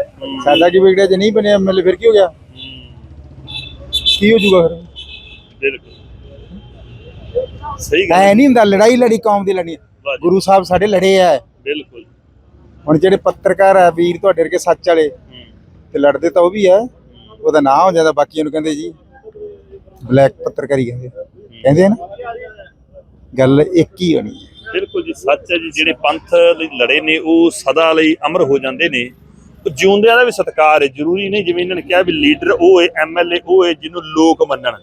ਸਾਡਾ ਕੀ ਵਿਗੜਿਆ? ਜੇ ਨਹੀਂ ਬਣਿਆ ਐਮਐਲਏ ਫਿਰ ਕੀ ਹੋ ਗਿਆ? ਕੀ ਹੋ ਜਾਊਗਾ ਫਿਰ? ਬਿਲਕੁਲ। ਸਹੀ ਗੱਲ ਐ ਨਹੀਂ ਹੁੰਦਾ ਲੜਾਈ ਲੜੀ ਕੌਮ ਦੀ ਲੜੀ ਵਾਹ ਜੀ, ਗੁਰੂ ਸਾਹਿਬ ਸਾਡੇ ਲੜੇ ਆ। ਬਿਲਕੁਲ। ਹੁਣ ਜਿਹੜੇ ਪੱਤਰਕਾਰ ਆ ਵੀਰ ਤੁਹਾਡੇ ਵਰਗੇ ਸੱਚ ਵਾਲੇ ਤੇ ਲੜਦੇ ਤਾਂ ਉਹ ਵੀ ਆ ਉਹਦਾ ਨਾਂ ਹੋ ਜਾਂਦਾ ਬਾਕੀਆਂ ਨੂੰ ਕਹਿੰਦੇ ਜੀ ਬਲੈਕ ਪੱਤਰਕਾਰੀ ਕਹਿੰਦੇ ਕਹਿੰਦੇ ਨਾ ਗੱਲ ਇੱਕ ਹੀ ਹੋਣੀ ਹੈ। ਬਿਲਕੁਲ ਜੀ ਸੱਚ ਹੈ ਜੀ ਜਿਹੜੇ ਪੰਥ ਲਈ ਲੜੇ ਨੇ ਉਹ ਸਦਾ ਲਈ ਅਮਰ ਹੋ ਜਾਂਦੇ ਨੇ। ਉਹ ਜਿਉਂਦਿਆਂ ਦਾ ਵੀ ਸਤਿਕਾਰ ਹੈ ਜ਼ਰੂਰੀ ਨਹੀਂ ਜਿਵੇਂ ਇਹਨਾਂ ਨੇ ਕਿਹਾ ਵੀ ਲੀਡਰ ਉਹ ਹੈ ਐਮਐਲਏ ਉਹ ਹੈ ਜਿਹਨੂੰ ਲੋਕ ਮੰਨਣ।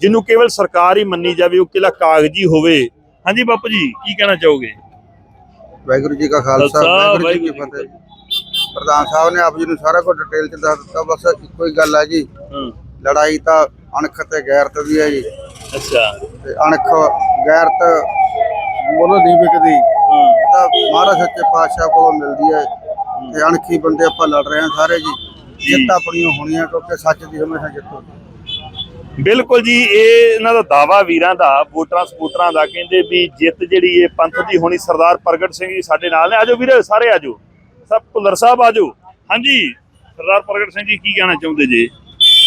ਜਿਹਨੂੰ ਕੇਵਲ ਸਰਕਾਰ ਹੀ ਮੰਨੀ ਜਾਵੇ ਉਹ ਕਿਲਾ ਕਾਗਜ਼ੀ ਹੋਵੇ। ਹਾਂਜੀ ਬਾਪੂ ਜੀ ਕੀ ਕਹਿਣਾ ਚਾਹੋਗੇ? ਵਾਹਿਗੁਰੂ ਜੀ ਕਾ ਖਾਲਸਾ ਵਾਹਿਗੁਰੂ ਜੀ ਕੀ ਫਤਿਹ ਪ੍ਰਧਾਨ ਸਾਹਿਬ ਨੇ ਆਪ ਜੀ ਨੂੰ ਸਾਰਾ ਕੁਝ ਡਿਟੇਲ ਚ ਦੱਸ ਦਿੱਤਾ ਬਸ ਇੱਕੋ ਹੀ ਗੱਲ ਹੈ ਜੀ। ਹੂੰ। ਲੜਾਈ ਤਾਂ ਅਣਖ ਤੇ ਗੈਰਤ ਦੀ ਹੈ ਜੀ। ਅੱਛਾ। ਤੇ ਅਣਖ ਗੈਰਤ ਮੁੱਲ ਨਹੀਂ ਵਿਕਦੀ ਹੂੰ। ਇਹ ਤਾਂ ਮਹਾਰਾਜ ਸੱਚੇ ਪਾਤਸ਼ਾਹ ਕੋਲੋਂ ਮਿਲਦੀ ਹੈ। ਤੇ ਅਣਖੀ ਬੰਦੇ ਆਪਾਂ ਲੜ ਰਹੇ ਹਾਂ ਸਾਰੇ ਜੀ। ਜਿੱਤ ਆਪਣੀਆਂ ਹੋਣੀਆਂ ਕਿਉਂਕਿ ਸੱਚ ਦੀ ਹਮੇਸ਼ਾ ਜਿੱਤ ਹੁੰਦੀ ਹੈ। ਬਿਲਕੁਲ ਜੀ ਇਹ ਇਹਨਾਂ ਦਾ ਦਾਵਾ ਵੀਰਾਂ ਦਾ ਵੋਟਰਾਂ ਸਪੋਰਟਰਾਂ ਦਾ ਕਹਿੰਦੇ ਵੀ ਜਿੱਤ ਜਿਹੜੀ ਇਹ ਪੰਥ ਦੀ ਹੋਣੀ ਸਰਦਾਰ ਪ੍ਰਗਟ ਸਿੰਘ ਜੀ ਸਾਡੇ ਨਾਲ ਨੇ। ਆਜੋ ਵੀਰੇ ਸਾਰੇ ਆਜੋ ਸਭ ਭੁੱਲਰ ਸਾਹਿਬ ਆਜੋ ਹਾਂਜੀ ਸਰਦਾਰ ਪ੍ਰਗਟ ਸਿੰਘ ਜੀ ਕੀ ਕਹਿਣਾ ਚਾਹੁੰਦੇ ਜੀ?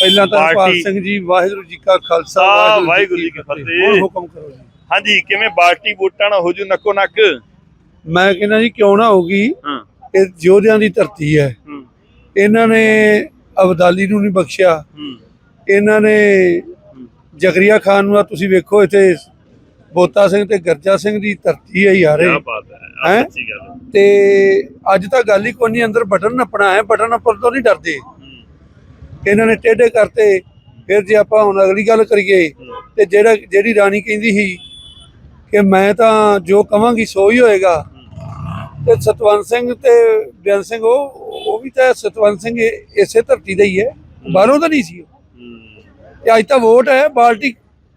ਪਹਿਲਾਂ ਤਾਂ ਪਾਰਟੀ- ਸਿੰਘ ਜੀ ਵਾਹਿਗੁਰੂ ਜੀ ਕਾ ਖਾਲਸਾ ਵਾਹਿਗੁਰੂ ਜੀ ਕੀ ਫਤਿਹ। ਹੁਣ ਹੁਕਮ ਕਰੋ ਜੀ। ਹਾਂਜੀ ਕਿਵੇਂ ਬਾਲਟੀ ਵੋਟਾਂ ਨਾਲ ਹੋ ਜੂ ਨੱਕੋ ਨੱਕ? ਮੈਂ ਕਹਿੰਦਾ ਜੀ ਕਿਉਂ ਨਾ ਹੋਗੀ ਹਾਂ। ਇਹ ਯੋਧਿਆਂ ਦੀ ਧਰਤੀ ਹੈ। ਇਹਨਾਂ ਨੇ ਅਬਦਾਲੀ ਨੂੰ ਨਹੀਂ ਬਖਸ਼ਿਆ। ਇਹਨਾਂ ਨੇ ਜ਼ਕਰੀਆ ਖਾਨ ਨੂੰ ਤੁਸੀਂ ਵੇਖੋ ਇੱਥੇ ਬੋਤਾ ਸਿੰਘ ਤੇ ਗਰਜਾ ਸਿੰਘ ਦੀ ਧਰਤੀ ਹੈ ਯਾਰ। ਇਹ। ਕੀ ਬਾਤ ਹੈ ਤੇ ਅੱਜ ਤਾਂ ਗੱਲ ਹੀ ਕੋਈ ਨਹੀਂ ਅੰਦਰ ਬਟਨ ਨੱਪਣਾ ਹੈ ਬਟਨ ਨੱਪਣ ਤੋਂ ਨਹੀਂ ਡਰਦੇ। ਇਹਨਾਂ ਨੇ ਟੇਢੇ ਕਰਤੇ। ਫਿਰ ਜੇ ਆਪਾਂ ਹੁਣ ਅਗਲੀ ਗੱਲ ਕਰੀਏ ਤੇ ਜਿਹੜਾ ਜਿਹੜੀ ਰਾਣੀ ਕਹਿੰਦੀ ਸੀ ਕਿ ਮੈਂ ਤਾਂ ਜੋ ਕਵਾਂਗੀ ਸੋ ਹੀ ਹੋਏਗਾ। ਤੇ ਸਤਵੰਤ ਸਿੰਘ ਤੇ ਬਿਆਨ ਸਿੰਘ ਉਹ ਉਹ ਵੀ ਤਾਂ ਸਤਵੰਤ ਸਿੰਘ ਇਸੇ ਧਰਤੀ ਦਾ ਹੀ ਹੈ। ਬਾਹਰੋਂ ਤਾਂ ਨਹੀਂ ਸੀ ਤੇ ਅੱਜ ਤਾਂ ਵੋਟ ਹੈ ਬਾਲਟੀ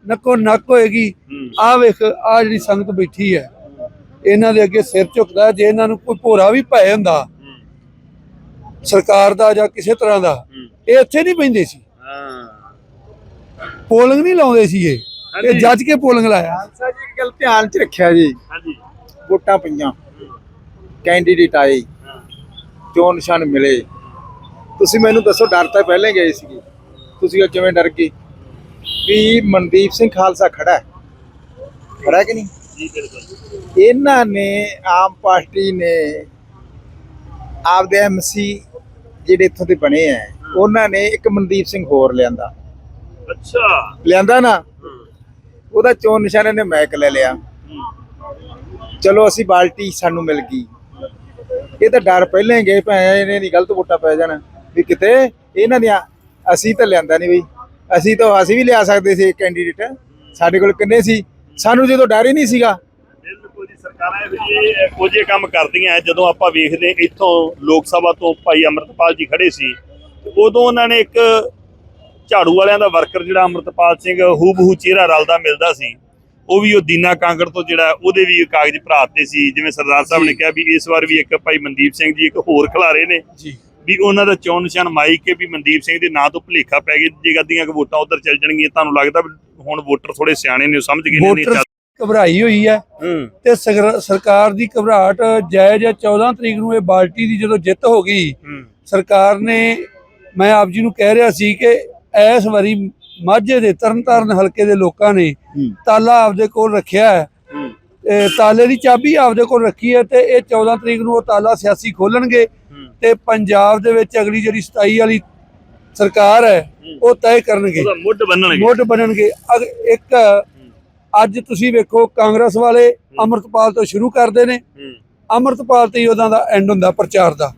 ਨੱਕੋ ਨੱਕ ਹੋਏਗੀ। ਆ ਵੇਖ ਆ ਜਿਹੜੀ ਸੰਗਤ ਬੈਠੀ ਹੈ ਇਹਨਾਂ ਦੇ ਅੱਗੇ ਸਿਰ ਝੁਕਦਾ ਜੇ ਇਹਨਾਂ ਨੂੰ ਕੋਈ ਭੋਰਾ ਵੀ ਭੈ ਹੁੰਦਾ ਸਰਕਾਰ ਦਾ ਜਾਂ ਕਿਸੇ ਤਰ੍ਹਾਂ ਦਾ। ਇਹ ਇੱਥੇ ਨਹੀਂ ਪੈਂਦੇ ਸੀ। ਹਾਂ। ਪੋਲਿੰਗ ਨਹੀਂ ਲਾਉਂਦੇ ਸੀ ਇਹ ਇਹ ਹਾਂਜੀ। ਜੱਜ ਕੇ ਪੋਲਿੰਗ ਲਾਇਆ। ਖਾਲਸਾ ਜੀ ਇੱਕ ਗੱਲ ਧਿਆਨ 'ਚ ਰੱਖਿਆ ਜੀ। ਹਾਂਜੀ। ਵੋਟਾਂ ਪਈਆਂ। ਕੈਂਡੀਡੇਟ ਆਏ। ਚੋਣ ਨਿਸ਼ਾਨ ਮਿਲੇ? ਤੁਸੀਂ ਮੈਨੂੰ ਦੱਸੋ ਡਰ ਤਾਂ ਪਹਿਲਾਂ ਗਏ ਸੀਗੇ। ਤੁਸੀਂ ਕਿਵੇਂ ਡਰ ਗਏ? ਵੀ ਮਨਦੀਪ ਸਿੰਘ ਖਾਲਸਾ ਖੜਾ ਹੈ। ਖੜਾ ਕਿ ਨਹੀਂ? ਜੀ ਬਿਲਕੁਲ। ਇਹਨਾਂ ਨੇ ਆਮ ਪਾਰਟੀ ਨੇ ਆਪਦੇ ਐਮਸੀ ਜਿਹੜੇ ਇੱਥੋਂ ਦੇ ਬਣੇ ਆ ਉਹਨਾਂ ਨੇ ਇੱਕ ਮਨਦੀਪ ਸਿੰਘ ਹੋਰ ਲਿਆਂਦਾ। ਅੱਛਾ। ਲਿਆਂਦਾ ਨਾ? ਉਹਦਾ ਚੋਣ ਨਿਸ਼ਾਨ ਇਹਨੇ ਮੈਕ ਲੈ ਲਿਆ। ਚਲੋ ਅਸੀਂ ਬਾਲਟੀ ਸਾਨੂੰ ਮਿਲ ਗਈ। ਇਹ ਤਾਂ ਡਰ ਪਹਿਲਾਂ ਹੀ ਗਏ ਭੈਣ, ਇਹਨੇ ਨਹੀਂ ਗਲਤ ਵੋਟਾਂ ਪੈ ਜਾਣ ਵੀ ਕਿਤੇ ਇਹਨਾਂ ਦੀਆਂ ਅਸੀਂ ਤਾਂ ਲਿਆਂਦਾ ਨਹੀਂ ਬਈ। ਅਸੀਂ ਤਾਂ, ਅਸੀਂ ਵੀ ਲਿਆ ਸਕਦੇ ਸੀ ਕੈਂਡੀਡੇਟ ਸਾਡੇ ਕੋਲ ਕਿੰਨੇ ਸੀ? ਸਾਨੂੰ ਜਦੋਂ ਡਰ ਹੀ ਨਹੀਂ ਸੀਗਾ। ਬਿਲਕੁਲ ਜੀ, ਸਰਕਾਰਾਂ ਇਹ ਕੁਝ ਕੰਮ ਕਰਦੀਆਂ ਜਦੋਂ ਆਪਾਂ ਵੇਖਦੇ ਇੱਥੋਂ ਲੋਕ ਸਭਾ ਤੋਂ ਭਾਈ ਅਮਰਤਪਾਲ ਜੀ ਖੜੇ ਸੀ, ਤੇ ਉਦੋਂ ਉਹਨਾਂ ਨੇ ਇੱਕ ਝਾੜੂ ਵਾਲਿਆਂ ਦਾ ਵਰਕਰ ਜਿਹੜਾ ਅਮਰਤਪਾਲ ਸਿੰਘ ਹੂਬਹੂ ਚਿਹਰਾ ਰਲਦਾ ਮਿਲਦਾ ਸੀ ਉਹ ਵੀ ਉਹ ਦੀਨਾ ਕਾਂਗੜ ਤੋਂ ਜਿਹੜਾ ਉਹਦੇ ਵੀ ਕਾਗਜ਼ ਭਰਾਤੇ ਸੀ ਜਿਵੇਂ ਸਰਦਾਰ ਸਾਹਿਬ ਨੇ ਕਿਹਾ ਵੀ ਇਸ ਵਾਰ ਵੀ ਇੱਕ ਭਾਈ ਮਨਦੀਪ ਸਿੰਘ ਜੀ ਇੱਕ ਹੋਰ ਖਿਲਾਰੇ ਨੇ। ਜੀ। ਵੀ ਉਹਨਾਂ ਦਾ ਚੋਣ ਨਿਸ਼ਾਨ ਮਾਈਕ ਕੇ ਵੀ ਮਨਦੀਪ ਸਿੰਘ ਦੇ ਨਾਂ ਤੋਂ ਭੁਲੇਖਾ ਪੈ ਗਿਆ ਜੇ ਅੱਧੀਆਂ ਕੁ ਵੋਟਾਂ ਉਧਰ ਚੱਲ ਜਾਣਗੀਆਂ ਤੁਹਾਨੂੰ ਲੱਗਦਾ ਹੁਣ ਵੋਟਰ ਥੋੜੇ ਸਿਆਣੇ ਨੇ ਸਮਝ ਗਏ ਨੇ ਨਹੀਂ ਘਬਰਾਈ ਹੋਈ ਹੈ। ਤੇ ਸਰਕਾਰ ਦੀ ਘਬਰਾਹਟ ਜਾਇਜ਼ ਹੈ 14 ਤਰੀਕ ਨੂੰ ਇਹ ਬਾਲਟੀ ਦੀ ਜਦੋਂ ਜਿੱਤ ਹੋ ਗਈ ਸਰਕਾਰ ਨੇ ਮੈਂ ਆਪ ਜੀ ਨੂੰ ਕਹਿ ਰਿਹਾ ਸੀ ਕਿ ਇਸ ਵਾਰੀ ਮਾਝੇ ਦੇ ਤਰਨਤਾਰਨ ਹਲਕੇ ਦੇ ਲੋਕਾਂ ਨੇ ਤਾਲਾ ਆਪਦੇ ਕੋਲ ਰੱਖਿਆ ਹੈ। ਤਾਲੇ ਦੀ ਚਾਬੀ ਆਪਦੇ ਕੋਲ ਰੱਖੀ ਹੈ ਤੇ ਇਹ 14 ਤਰੀਕ ਨੂੰ ਉਹ ਤਾਲਾ ਸਿਆਸੀ ਖੋਲਣਗੇ। ਤੇ ਪੰਜਾਬ ਦੇ ਵਿੱਚ ਅਗਲੀ ਜਿਹੜੀ 27 ਵਾਲੀ ਸਰਕਾਰ ਹੈ ਉਹ ਤੈਅ ਕਰਨਗੇ। ਮੁੱਢ ਬੰਨਣਗੇ। ਮੁੱਢ ਬਣਨਗੇ ਅਗ- ਇੱਕ ਅੱਜ ਤੁਸੀਂ ਵੇਖੋ ਕਾਂਗਰਸ ਵਾਲੇ ਅਮਰਤਪਾਲ ਤੋਂ ਸ਼ੁਰੂ ਕਰਦੇ ਨੇ। ਅਮਰਤਪਾਲ ਤੇ ਹੀ ਉਹਦਾ ਦਾ ਐਂਡ ਹੁੰਦਾ ਪ੍ਰਚਾਰ ਦਾ।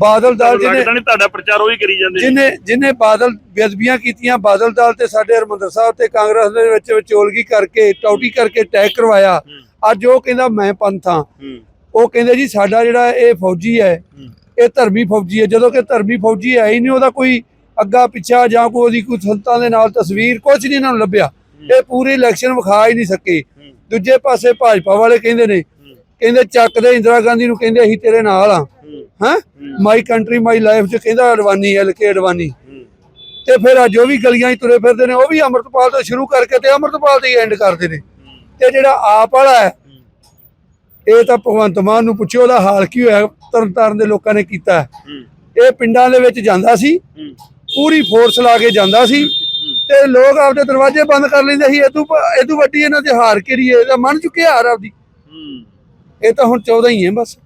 ਬਾਦਲ ਦਲ ਜਿਹਨੇ ਲੱਗਦਾ ਨਹੀਂ ਤੁਹਾਡਾ ਪ੍ਰਚਾਰ ਉਹ ਕਰੀ ਜਾਂਦੇ ਨੇ ਜਿਹਨੇ ਜਿਹਨੇ ਬਾਦਲ ਬੇਅਦਬੀਆਂ ਕੀਤੀਆਂ ਬਾਦਲ ਦਲ ਤੇ ਸਾਡੇ ਹਰਮੰਦਰ ਸਾਹਿਬ ਤੇ ਕਾਂਗਰਸ ਦੇ ਵਿੱਚ ਵਿਚੋਲਗੀ ਕਰਕੇ ਟੌਟੀ ਕਰਕੇ ਟੈਗ ਕਰਵਾਇਆ। ਹੂੰ, ਅੱਜ ਉਹ ਕਹਿੰਦਾ ਮੈਂ ਪੰਥ ਹਾਂ। ਹੂੰ। ਉਹ ਕਹਿੰਦੇ ਜੀ ਸਾਡਾ ਜਿਹੜਾ ਇਹ ਫੌਜੀ ਹੈ ਹੂੰ। ਇਹ ਧਰਮੀ ਫੌਜੀ ਹੈ। ਜਦੋਂ ਕਿ ਧਰਮੀ ਫੌਜੀ ਹੈ ਹੀ ਨਹੀਂ ਉਹਦਾ ਕੋਈ ਅੱਗਾ ਪਿੱਛਾ ਜਾਂ ਕੋਈ ਉਹਦੀ ਕੋਈ ਸੰਤਾਂ ਦੇ ਨਾਲ ਤਸਵੀਰ ਕੁਝ ਨਹੀਂ ਇਹਨਾਂ ਨੂੰ ਲੱਭਿਆ। ਇਹ ਪੂਰੀ ਇਲੈਕਸ਼ਨ ਵਿਖਾ ਹੀ ਨਹੀਂ ਸਕੇ। ਦੂਜੇ ਪਾਸੇ ਭਾਜਪਾ ਵਾਲੇ ਕਹਿੰਦੇ ਨੇ ਕਹਿੰਦੇ ਚੱਕਦੇ ਇੰਦਰਾ ਗਾਂਧੀ ਨੂੰ ਕਹਿੰਦੇ ਅਸੀਂ ਤੇਰੇ ਨਾਲ ਆ ਹੂੰ, ਮਾਈ ਕੰਟਰੀ ਮਾਈ ਲਾਈਫ ਚ ਕਹਿੰਦਾ ਅਡਵਾਨੀ ਐਲ ਕੇ ਅਡਵਾਨੀ। ਤੇ ਫਿਰ ਅੱਜ ਉਹ ਵੀ ਗਲੀਆਂ 'ਚ ਤੁਰੇ ਫਿਰਦੇ ਨੇ ਉਹ ਵੀ ਅੰਮ੍ਰਿਤਪਾਲ ਤੋਂ ਸ਼ੁਰੂ ਕਰਕੇ ਤੇ ਅੰਮ੍ਰਿਤਪਾਲ ਤੇ ਐਂਡ ਕਰਦੇ ਨੇ। ਤੇ ਜਿਹੜਾ ਆਪ ਵਾਲਾ ਹੈ ਇਹ ਤਾਂ ਭਗਵੰਤ ਮਾਨ ਨੂੰ ਪੁੱਛਿਓ ਉਹਦਾ ਹਾਲ ਕੀ ਹੋਇਆ ਤਰਨਤਾਰਨ ਦੇ ਲੋਕਾਂ ਨੇ ਕੀਤਾ ਇਹ ਪਿੰਡਾਂ ਦੇ ਵਿੱਚ ਜਾਂਦਾ ਸੀ ਪੂਰੀ ਫੋਰਸ ਲਾ ਕੇ ਜਾਂਦਾ ਸੀ। ਤੇ ਲੋਕ ਆਪਦੇ ਦਰਵਾਜ਼ੇ ਬੰਦ ਕਰ ਲੈਂਦੇ ਸੀ ਇਦੋਂ ਇਦੋਂ ਵੱਡੀ ਇਹਨਾਂ ਦੇ ਹਾਰ ਕਿਹੜੀ ਹੈ? ਇਹਦਾ ਮੰਨ ਚੁੱਕੇ ਹਾਰ ਆਪਦੀ। ਇਹ ਤਾਂ ਹੁਣ 14 ਹੀ ਹੈ ਬਸ।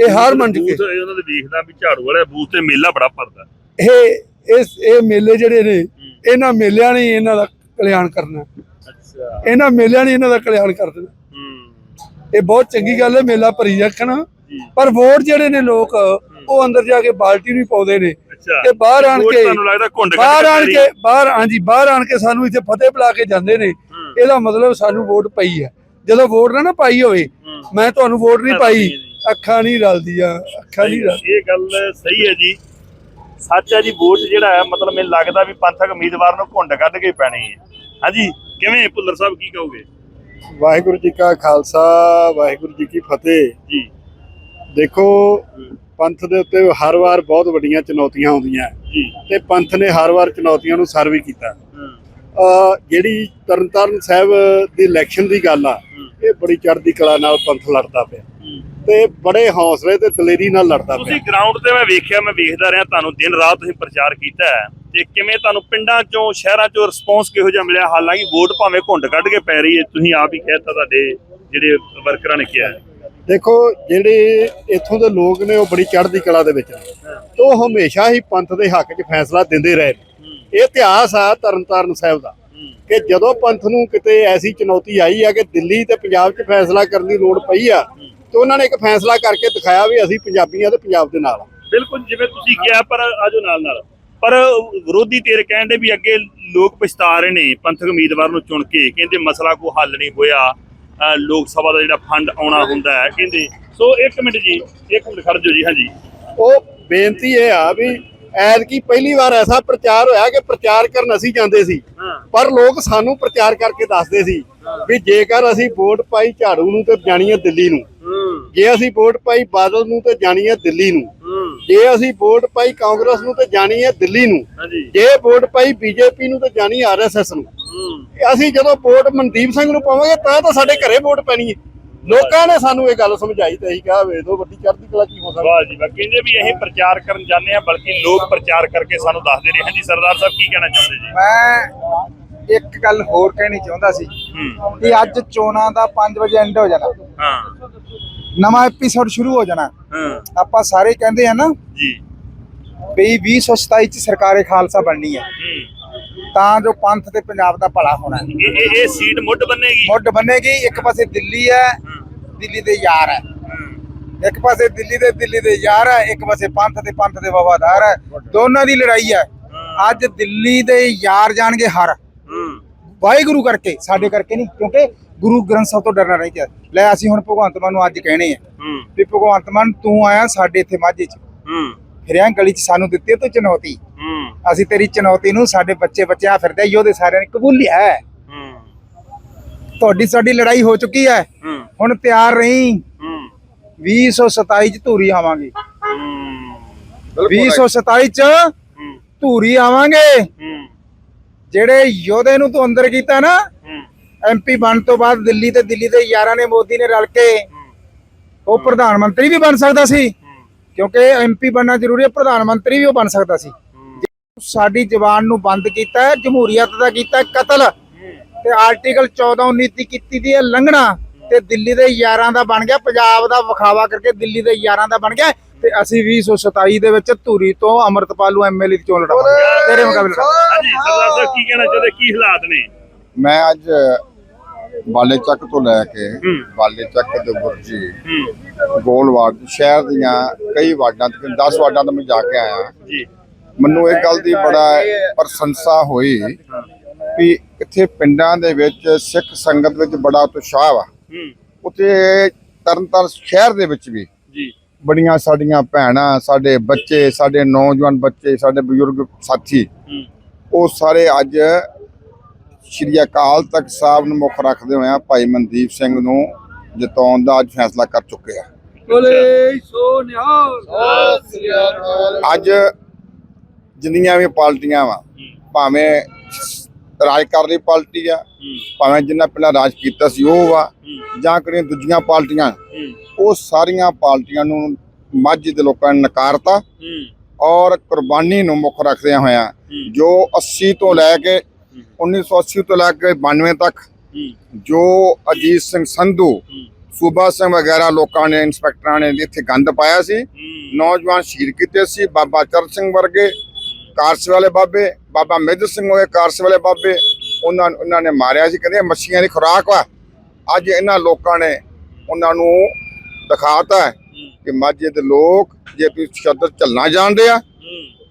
ਇਹ ਹਾਰ। ਬੂਥ ਇਹ ਉਹਨਾਂ ਦੇ ਵੇਖਦਾ ਵੀ ਝਾੜੂ ਵਾਲੇ ਬੂਥ ਤੇ ਮੇਲਾ ਬੜਾ ਭਰਦਾ। ਇਹ ਇਸ ਇਹ ਮੇਲੇ ਜਿਹੜੇ ਨੇ ਇਹਨਾਂ ਮੇਲਿਆਂ ਨੇ ਇਹਨਾਂ ਦਾ ਕਲਿਆਣ ਕਰਨਾ। ਅੱਛਾ। ਇਹਨਾਂ ਮੇਲਿਆਂ ਨੇ ਇਹਨਾਂ ਦਾ ਕਲਿਆਣ ਕਰ ਦੇਣਾ। ਹੂੰ। ਇਹ ਬਹੁਤ ਚੰਗੀ ਗੱਲ ਹੈ ਮੇਲਾ ਭਰੀ ਰੱਖਣਾ। ਪਰ ਵੋਟ ਜਿਹੜੇ ਨੇ ਲੋਕ ਉਹ ਅੰਦਰ ਜਾ ਕੇ ਬਾਲਟੀ ਨੂੰ ਪਾਉਂਦੇ ਨੇ। ਤੇ ਬਾਹਰ ਆਣ ਕੇ ਬਾਹਰ ਆਣ। ਕੇ ਬਾਹਰ ਹਾਂਜੀ ਬਾਹਰ ਆਣ ਕੇ ਸਾਨੂੰ ਇੱਥੇ ਫਤਿਹ ਬੁਲਾ ਕੇ ਜਾਂਦੇ ਨੇ। ਇਹਦਾ ਮਤਲਬ ਸਾਨੂੰ ਵੋਟ ਪਈ ਹੈ। ਜਦੋਂ ਵੋਟ ਨਾ ਨਾ ਪਾਈ ਹੋਵੇ। ਮੈਂ ਤੁਹਾਨੂੰ ਵੋਟ ਨਹੀਂ ਪਾਈ। ਅੱਖਾਂ ਨਹੀਂ ਰਲਦੀਆਂ ਅੱਖਾਂ ਨਹੀਂ ਰਲ ਇਹ ਗੱਲ ਸਹੀ ਹੈ ਜੀ। ਸੱਚ ਹੈ ਜੀ ਵੋਟ ਜਿਹੜਾ ਹੈ ਮਤਲਬ ਮੈਨੂੰ ਲੱਗਦਾ ਵੀ ਪੰਥਕ ਉਮੀਦਵਾਰ ਨੂੰ ਘੁੰਡ ਕੱਢ ਕੇ ਪੈਣੀ ਹੈ। ਹਾਂਜੀ ਕਿਵੇਂ ਭੁੱਲਰ ਸਾਹਿਬ ਕੀ ਕਹੋਗੇ? ਵਾਹਿਗੁਰੂ ਜੀ ਕਾ ਖਾਲਸਾ ਵਾਹਿਗੁਰੂ ਜੀ ਕੀ ਫਤਿਹ। ਜੀ। ਦੇਖੋ ਪੰਥ ਦੇ ਉੱਤੇ ਹਰ ਵਾਰ ਬਹੁਤ ਵੱਡੀਆਂ ਚੁਣੌਤੀਆਂ ਆਉਂਦੀਆਂ। ਜੀ। ਤੇ ਪੰਥ ਨੇ ਹਰ ਵਾਰ ਚੁਣੌਤੀਆਂ ਨੂੰ ਸਰ ਵੀ ਕੀਤਾ। ਅ ਜਿਹੜੀ ਤਰਨਤਾਰਨ ਸਾਹਿਬ ਦੀ ਇਲੈਕਸ਼ਨ ਦੀ ਗੱਲ ਆ ਇਹ ਬੜੀ ਚੜ੍ਹਦੀ ਕਲਾ ਨਾਲ ਪੰਥ ਲੜਦਾ ਪਿਆ। ਤੇ ਬੜੇ ਹੌਸਲੇ ਤੇ ਦਲੇਰੀ ਨਾਲ ਲੜਦਾ ਤੁਸੀਂ ਗਰਾਊਂਡ ਤੇ ਮੈਂ ਵੇਖਿਆ ਮੈਂ ਵੇਖਦਾ ਰਿਹਾ ਤੁਹਾਨੂੰ ਦਿਨ ਰਾਤ ਤੁਸੀਂ ਪ੍ਰਚਾਰ ਕੀਤਾ ਹੈ। ਤੇ ਕਿਵੇਂ ਤੁਹਾਨੂੰ ਪਿੰਡਾਂ ਚੋਂ ਸ਼ਹਿਰਾਂ ਚੋਂ ਰਿਸਪੌਂਸ ਕਿਹੋ ਜਿਹਾ ਮਿਲਿਆ? ਹਾਲਾਂਕਿ ਵੋਟ ਭਾਵੇਂ ਘੁੰਡ ਕੱਢ ਕੇ ਪੈ ਰਹੀ ਹੈ ਤੁਸੀਂ ਆਪ ਹੀ ਕਹਿਤਾ ਤੁਹਾਡੇ ਜਿਹੜੇ ਵਰਕਰਾਂ ਨੇ ਕਿਹਾ। ਦੇਖੋ ਜਿਹੜੇ ਇੱਥੋਂ ਦੇ ਲੋਕ ਨੇ ਉਹ ਬੜੀ ਚੜ੍ਹਦੀ ਕਲਾ ਦੇ ਵਿੱਚ ਨੇ। ਉਹ ਹਮੇਸ਼ਾ ਹੀ ਪੰਥ ਦੇ ਹੱਕ 'ਚ ਫੈਸਲਾ ਦਿੰਦੇ ਰਹੇ ਇਹ ਇਤਿਹਾਸ ਆ ਤਰਨਤਾਰਨ ਸਾਹਿਬ ਦਾ ਕਿ ਜਦੋਂ ਪੰਥ ਨੂੰ ਕਿਤੇ ਐਸੀ ਚੁਣੌਤੀ ਆਈ ਆ ਕਿ ਦਿੱਲੀ ਤੇ ਪੰਜਾਬ 'ਚ ਫੈਸਲਾ ਕਰਨ ਦੀ ਲੋੜ ਪਈ ਆ ਤੇ ਉਹਨਾਂ ਨੇ ਇੱਕ ਫੈਸਲਾ ਕਰਕੇ ਦਿਖਾਇਆ ਵੀ ਅਸੀਂ ਪੰਜਾਬੀਆਂ ਤੇ ਪੰਜਾਬ ਦੇ ਨਾਲ ਆ ਬਿਲਕੁਲ ਜਿਵੇਂ ਤੁਸੀਂ ਕਿਹਾ ਪਰ ਆਜੋ ਨਾਲ ਨਾਲ। ਪਰ ਵਿਰੋਧੀ ਧਿਰ ਕਹਿੰਦੇ ਵੀ ਅੱਗੇ ਲੋਕ ਪਛਤਾ ਰਹੇ ਨੇ ਪੰਥਕ ਉਮੀਦਵਾਰ ਨੂੰ ਚੁਣ ਕੇ। ਕਹਿੰਦੇ ਮਸਲਾ ਕੋ ਹੱਲ ਨਹੀਂ ਹੋਇਆ। ਲੋਕ ਸਭਾ ਦਾ ਜਿਹੜਾ ਫੰਡ ਆਉਣਾ ਹੁੰਦਾ ਹੈ। ਕਹਿੰਦੇ ਸੋ ਇੱਕ ਮਿੰਟ ਜੀ ਇੱਕ ਮਿੰਟ ਖੜ ਜਾਓ ਜੀ ਹਾਂਜੀ। ਉਹ ਬੇਨਤੀ ਇਹ ਆ ਵੀ ਐਤਕੀ ਪਹਿਲੀ ਵਾਰ ਐਸਾ ਪ੍ਰਚਾਰ ਹੋਇਆ ਕਿ ਪ੍ਰਚਾਰ ਕਰਨ ਅਸੀਂ ਜਾਂਦੇ ਸੀ। ਪਰ ਲੋਕ ਸਾਨੂੰ ਪ੍ਰਚਾਰ ਕਰਕੇ ਦੱਸਦੇ ਸੀ ਵੀ ਜੇਕਰ ਅਸੀਂ ਵੋਟ ਪਾਈ ਝਾੜੂ ਨੂੰ ਤੇ ਜਾਣੀ ਹੈ ਦਿੱਲੀ ਨੂੰ। ਜੇ ਅਸੀਂ ਵੋਟ ਪਾਈ ਬਾਦਲ ਨੂੰ ਤੇ ਜਾਣੀ ਹੈ ਦਿੱਲੀ ਨੂੰ। ਜੇ ਅਸੀਂ ਵੋਟ ਪਾਈ ਕਾਂਗਰਸ ਨੂੰ ਤੇ ਜਾਣੀ ਹੈ ਦਿੱਲੀ ਨੂੰ। ਜੇ ਵੋਟ ਪਾਈ ਬੀਜੇਪੀ ਨੂੰ ਤੇ ਜਾਣੀ ਆਰਐਸਐਸ ਨੂੰ। ਅਸੀਂ ਜਦੋਂ ਵੋਟ ਮਨਦੀਪ ਸਿੰਘ ਨੂੰ ਪਾਵਾਂਗੇ ਤਾਂ ਤਾਂ ਸਾਡੇ ਘਰੇ ਵੋਟ ਪੈਣੀ ਹੈ। ਲੋਕਾਂ ਨੇ ਸਾਨੂੰ ਇਹ ਗੱਲ ਸਮਝਾਈ ਤੇ ਅਸੀਂ ਕਿਹਾ ਵੇ ਦੋ ਵੱਡੀ ਚੜ੍ਹਦੀ ਕਲਾ ਕੀ ਹੋ ਸਕਦੀ ਵਾਹ ਜੀ ਵਾਹ ਕਹਿੰਦੇ ਵੀ ਅਸੀਂ ਪ੍ਰਚਾਰ ਕਰਨ ਜਾਂਦੇ ਆ ਬਲਕਿ ਲੋਕ ਪ੍ਰਚਾਰ ਕਰਕੇ ਸਾਨੂੰ ਦੱਸਦੇ ਰਹੇ ਹਾਂਜੀ ਸਰਦਾਰ ਸਾਹਿਬ ਕੀ ਕਹਿਣਾ ਚਾਹੁੰਦੇ ਜੀ? ਮੈਂ ਇੱਕ ਗੱਲ ਹੋਰ ਕਹਿਣੀ ਚਾਹੁੰਦਾ ਸੀ ਹੂੰ। ਕਿ ਅੱਜ ਚੋਣਾਂ ਦਾ 5 ਵਜੇ ਐਂਡ ਹੋ ਜਾਣਾ। ਹਾਂ। ਨਵਾਂ ਐਪੀਸੋਡ ਸ਼ੁਰੂ ਹੋ ਜਾਣਾ। ਹਾਂ। ਆਪਾਂ ਸਾਰੇ ਕਹਿੰਦੇ ਆ ਨਾ ਜੀ। ਵੀ 2027 ਚ ਸਰਕਾਰੇ ਖਾਲਸਾ ਬਣਨੀ ਹੈ। ਹੂੰ। ਤਾਂ ਜੋ ਪੰਥ ਤੇ ਪੰਜਾਬ ਦਾ ਭਲਾ ਹੋਣਾ ਹੈ। ਇਹ ਇਹ ਇਹ ਸੀਟ ਮੁੱਢ ਬੰਨੇਗੀ? ਮੁੱਢ ਬਣੇਗੀ ਇੱਕ ਪਾਸੇ ਦਿੱਲੀ ਹੈ ਦਿੱਲੀ ਦੇ ਯਾਰ ਹੈ। ਇੱਕ ਪਾਸੇ ਦਿੱਲੀ ਦੇ ਦਿੱਲੀ ਦੇ ਯਾਰ ਹੈ ਇੱਕ ਪਾਸੇ ਪੰਥ ਤੇ ਪੰਥ ਦੇ ਵਫਾਦਾਰ ਹੈ। ਦੋਨਾਂ ਦੀ ਲੜਾਈ ਹੈ। ਅੱਜ ਦਿੱਲੀ ਦੇ ਯਾਰ ਜਾਣਗੇ ਹਰ। ਹੂੰ। ਵਾਹਿਗੁਰੂ ਕਰਕੇ ਸਾਡੇ ਕਰਕੇ ਨਹੀਂ ਕਿਉਂਕਿ ਗੁਰੂ ਗ੍ਰੰਥ ਸਾਹਿਬ ਤੋਂ ਡਰਨਾ ਨਹੀਂ ਚਾਹੀਦਾ ਲੈ ਅਸੀਂ ਹੁਣ ਭਗਵੰਤ ਮਾਨ ਨੂੰ ਅੱਜ ਕਹਿਣੇ ਆ ਹੂੰ। ਵੀ ਭਗਵੰਤ ਮਾਨ ਤੂੰ ਆਇਆ ਸਾਡੇ ਇੱਥੇ ਮਾਝੇ 'ਚ। ਹੂੰ। ਫਿਰਿਆ ਗਲੀ 'ਚ ਸਾਨੂੰ ਦਿੱਤੀ ਤੂੰ ਚੁਣੌਤੀ। ਹੂੰ। ਅਸੀਂ ਤੇਰੀ ਚੁਣੌਤੀ ਨੂੰ ਸਾਡੇ ਬੱਚੇ ਬੱਚਿਆਂ ਫਿਰਦੇ ਯੋਧੇ ਸਾਰਿਆਂ ਨੇ ਕਬੂਲਿਆ ਹੈ। ਤੁਹਾਡੀ ਸਾਡੀ ਲੜਾਈ ਹੋ ਚੁੱਕੀ ਹੈ। ਹੁਣ ਤਿਆਰ ਰਹੀ। ਹੂੰ। 2027 ਚ ਧੂਰੀ ਆਵਾਂਗੇ। ਹੂੰ। 2027 ਚ ਧੂਰੀ ਆਵਾਂਗੇ। ਹੂੰ। ਜਿਹੜੇ ਯੋਧੇ ਨੂੰ ਤੂੰ ਅੰਦਰ ਕੀਤਾ ਨਾ ਐਮਪੀ ਬਣ ਤੋਂ ਬਾਅਦ ਦਿੱਲੀ ਤੇ ਦਿੱਲੀ ਦੇ ਯਾਰਾਂ ਨੇ ਮੋਦੀ ਨੇ ਰਲ ਕੇ ਉਹ ਪ੍ਰਧਾਨ ਮੰਤਰੀ ਵੀ ਬਣ ਸਕਦਾ ਸੀ। ਕਿਉਂਕਿ ਐਮਪੀ ਬਣਨਾ ਜ਼ਰੂਰੀ ਹੈ ਪ੍ਰਧਾਨ ਮੰਤਰੀ ਵੀ ਉਹ ਬਣ ਸਕਦਾ ਸੀ। ਸਾਡੀ ਜ਼ਬਾਨ ਨੂੰ ਬੰਦ ਕੀਤਾ ਹੈ ਜਮਹੂਰੀਅਤ ਦਾ ਕੀਤਾ ਹੈ ਕਤਲ। ਤੇ ਆਰਟੀਕਲ 14 19 ਦੀ ਕੀਤੀ ਦੀ ਹੈ ਲੰਘਣਾ। ਤੇ ਦਿੱਲੀ ਦੇ ਯਾਰਾਂ ਦਾ ਬਣ ਗਿਆ ਪੰਜਾਬ ਦਾ ਵਿਖਾਵਾ ਕਰਕੇ ਦਿੱਲੀ ਦੇ ਯਾਰਾਂ ਦਾ ਬਣ ਗਿਆ। ਤੇ ਅਸੀਂ 2027 ਦੇ ਵਿੱਚ ਧੂਰੀ ਤੋਂ ਅਮਰਤਪਾਲ ਨੂੰ ਐਮਐਲਏ ਦੀ ਚੋਣ ਲੜਾਵਾਂਗੇ। ਤੇਰੇ ਮੁਕਾਬਲੇ ਲੜਾਵਾਂਗੇ। ਹਾਂਜੀ ਸਰਦਾਰ ਸਾਹਿਬ ਕੀ ਕਹਿਣਾ ਚਾਹੁੰਦੇ ਕੀ ਹਾਲਾਤ ਨੇ? ਮੈਂ ਅੱਜ ਬਾਲੇ ਚੱਕ ਤੋਂ ਲੈ ਕੇ। ਬਾਲੇ ਚੱਕ ਦੇ ਬੁਰਜੀ ਗੋਲਵਾਰਡ ਸ਼ਹਿਰ ਦੀਆਂ ਕਈ ਵਾਰਡਾਂ ਤੱਕ 10 ਵਾਰਡਾਂ ਤੋਂ ਮੈਂ ਜਾ ਕੇ ਆਇਆ। ਜੀ। ਮੈਨੂੰ ਇਹ ਗੱਲ ਦੀ ਬੜਾ ਪ੍ਰਸ਼ੰਸਾ ਹੋਈ ਵੀ ਇੱਥੇ ਪਿੰਡਾਂ ਦੇ ਵਿੱਚ ਸਿੱਖ ਸੰਗਤ ਵਿੱਚ ਬੜਾ ਉਤਸ਼ਾਹ ਵਾ। ਉੱਥੇ ਤਰਨਤਾਰਨ ਸ਼ਹਿਰ ਦੇ ਵਿੱਚ ਵੀ ਜੀ। ਬੜੀਆਂ ਸਾਡੀਆਂ ਭੈਣਾਂ ਸਾਡੇ ਬੱਚੇ ਸਾਡੇ ਨੌਜਵਾਨ ਬੱਚੇ ਸਾਡੇ ਬਜ਼ੁਰਗ ਸਾਥੀ ਉਹ ਸਾਰੇ ਅੱਜ ਸ਼੍ਰੀ ਅਕਾਲ ਤਖਤ ਸਾਹਿਬ ਨੂੰ ਮੁੱਖ ਰੱਖਦੇ ਹੋਇਆ ਭਾਈ ਮਨਦੀਪ ਸਿੰਘ ਨੂੰ ਜਿਤਾਉਣ ਦਾ ਅੱਜ ਫੈਸਲਾ ਕਰ ਚੁੱਕੇ ਆ। ਬੋਲੇ ਸੋ ਨਿਹਾਲ। ਅੱਜ ਜਿੰਨੀਆਂ ਵੀ ਪਾਰਟੀਆਂ ਵਾ ਭਾਵੇਂ ਰਾਜ ਕਰ ਰਹੀ ਪਾਰਟੀ ਆ ਭਾਵੇਂ ਜਿੰਨਾ ਪਹਿਲਾਂ ਰਾਜ ਕੀਤਾ ਸੀ ਉਹ ਵਾ ਜਾਂ ਕਿਹੜੀਆਂ ਦੂਜੀਆਂ ਪਾਰਟੀਆਂ ਉਹ ਸਾਰੀਆਂ ਪਾਰਟੀਆਂ ਨੂੰ ਮਾਝੇ ਦੇ ਲੋਕਾਂ ਨੇ ਨਕਾਰਤਾ ਔਰ ਕੁਰਬਾਨੀ ਨੂੰ ਮੁੱਖ ਰੱਖਦਿਆਂ ਹੋਇਆ ਜੋ 80 ਤੋਂ ਲੈ ਕੇ 1980 ਤੋਂ ਲੈ ਕੇ 92 ਤੱਕ। ਜੋ ਅਜੀਤ ਸਿੰਘ ਸੰਧੂ ਸੂਬਾ ਸਿੰਘ ਵਗੈਰਾ ਲੋਕਾਂ ਨੇ ਇੰਸਪੈਕਟਰਾਂ ਨੇ ਇੱਥੇ ਗੰਦ ਪਾਇਆ ਸੀ। ਨੌਜਵਾਨ ਸ਼ਹੀਦ ਕੀਤੇ ਸੀ ਬਾਬਾ ਚਰਨ ਸਿੰਘ ਵਰਗੇ ਕਾਰਸ ਵਾਲੇ ਬਾਬੇ ਬਾਬਾ ਮਿੱਧ ਸਿੰਘ ਹੋਏ ਕਾਰਸ ਵਾਲੇ ਬਾਬੇ ਉਹਨਾਂ ਨੂੰ ਉਹਨਾਂ ਨੇ ਮਾਰਿਆ ਸੀ ਕਹਿੰਦੇ ਮੱਛੀਆਂ ਦੀ ਖੁਰਾਕ ਵਾ। ਅੱਜ ਇਹਨਾਂ ਲੋਕਾਂ ਨੇ ਉਹਨਾਂ ਨੂੰ ਦਿਖਾਤਾ ਕਿ ਮਾਝੇ ਦੇ ਲੋਕ ਜੇ ਤੁਸੀਂ ਸ਼ਬਦ ਚੱਲਣਾ ਜਾਣਦੇ ਆ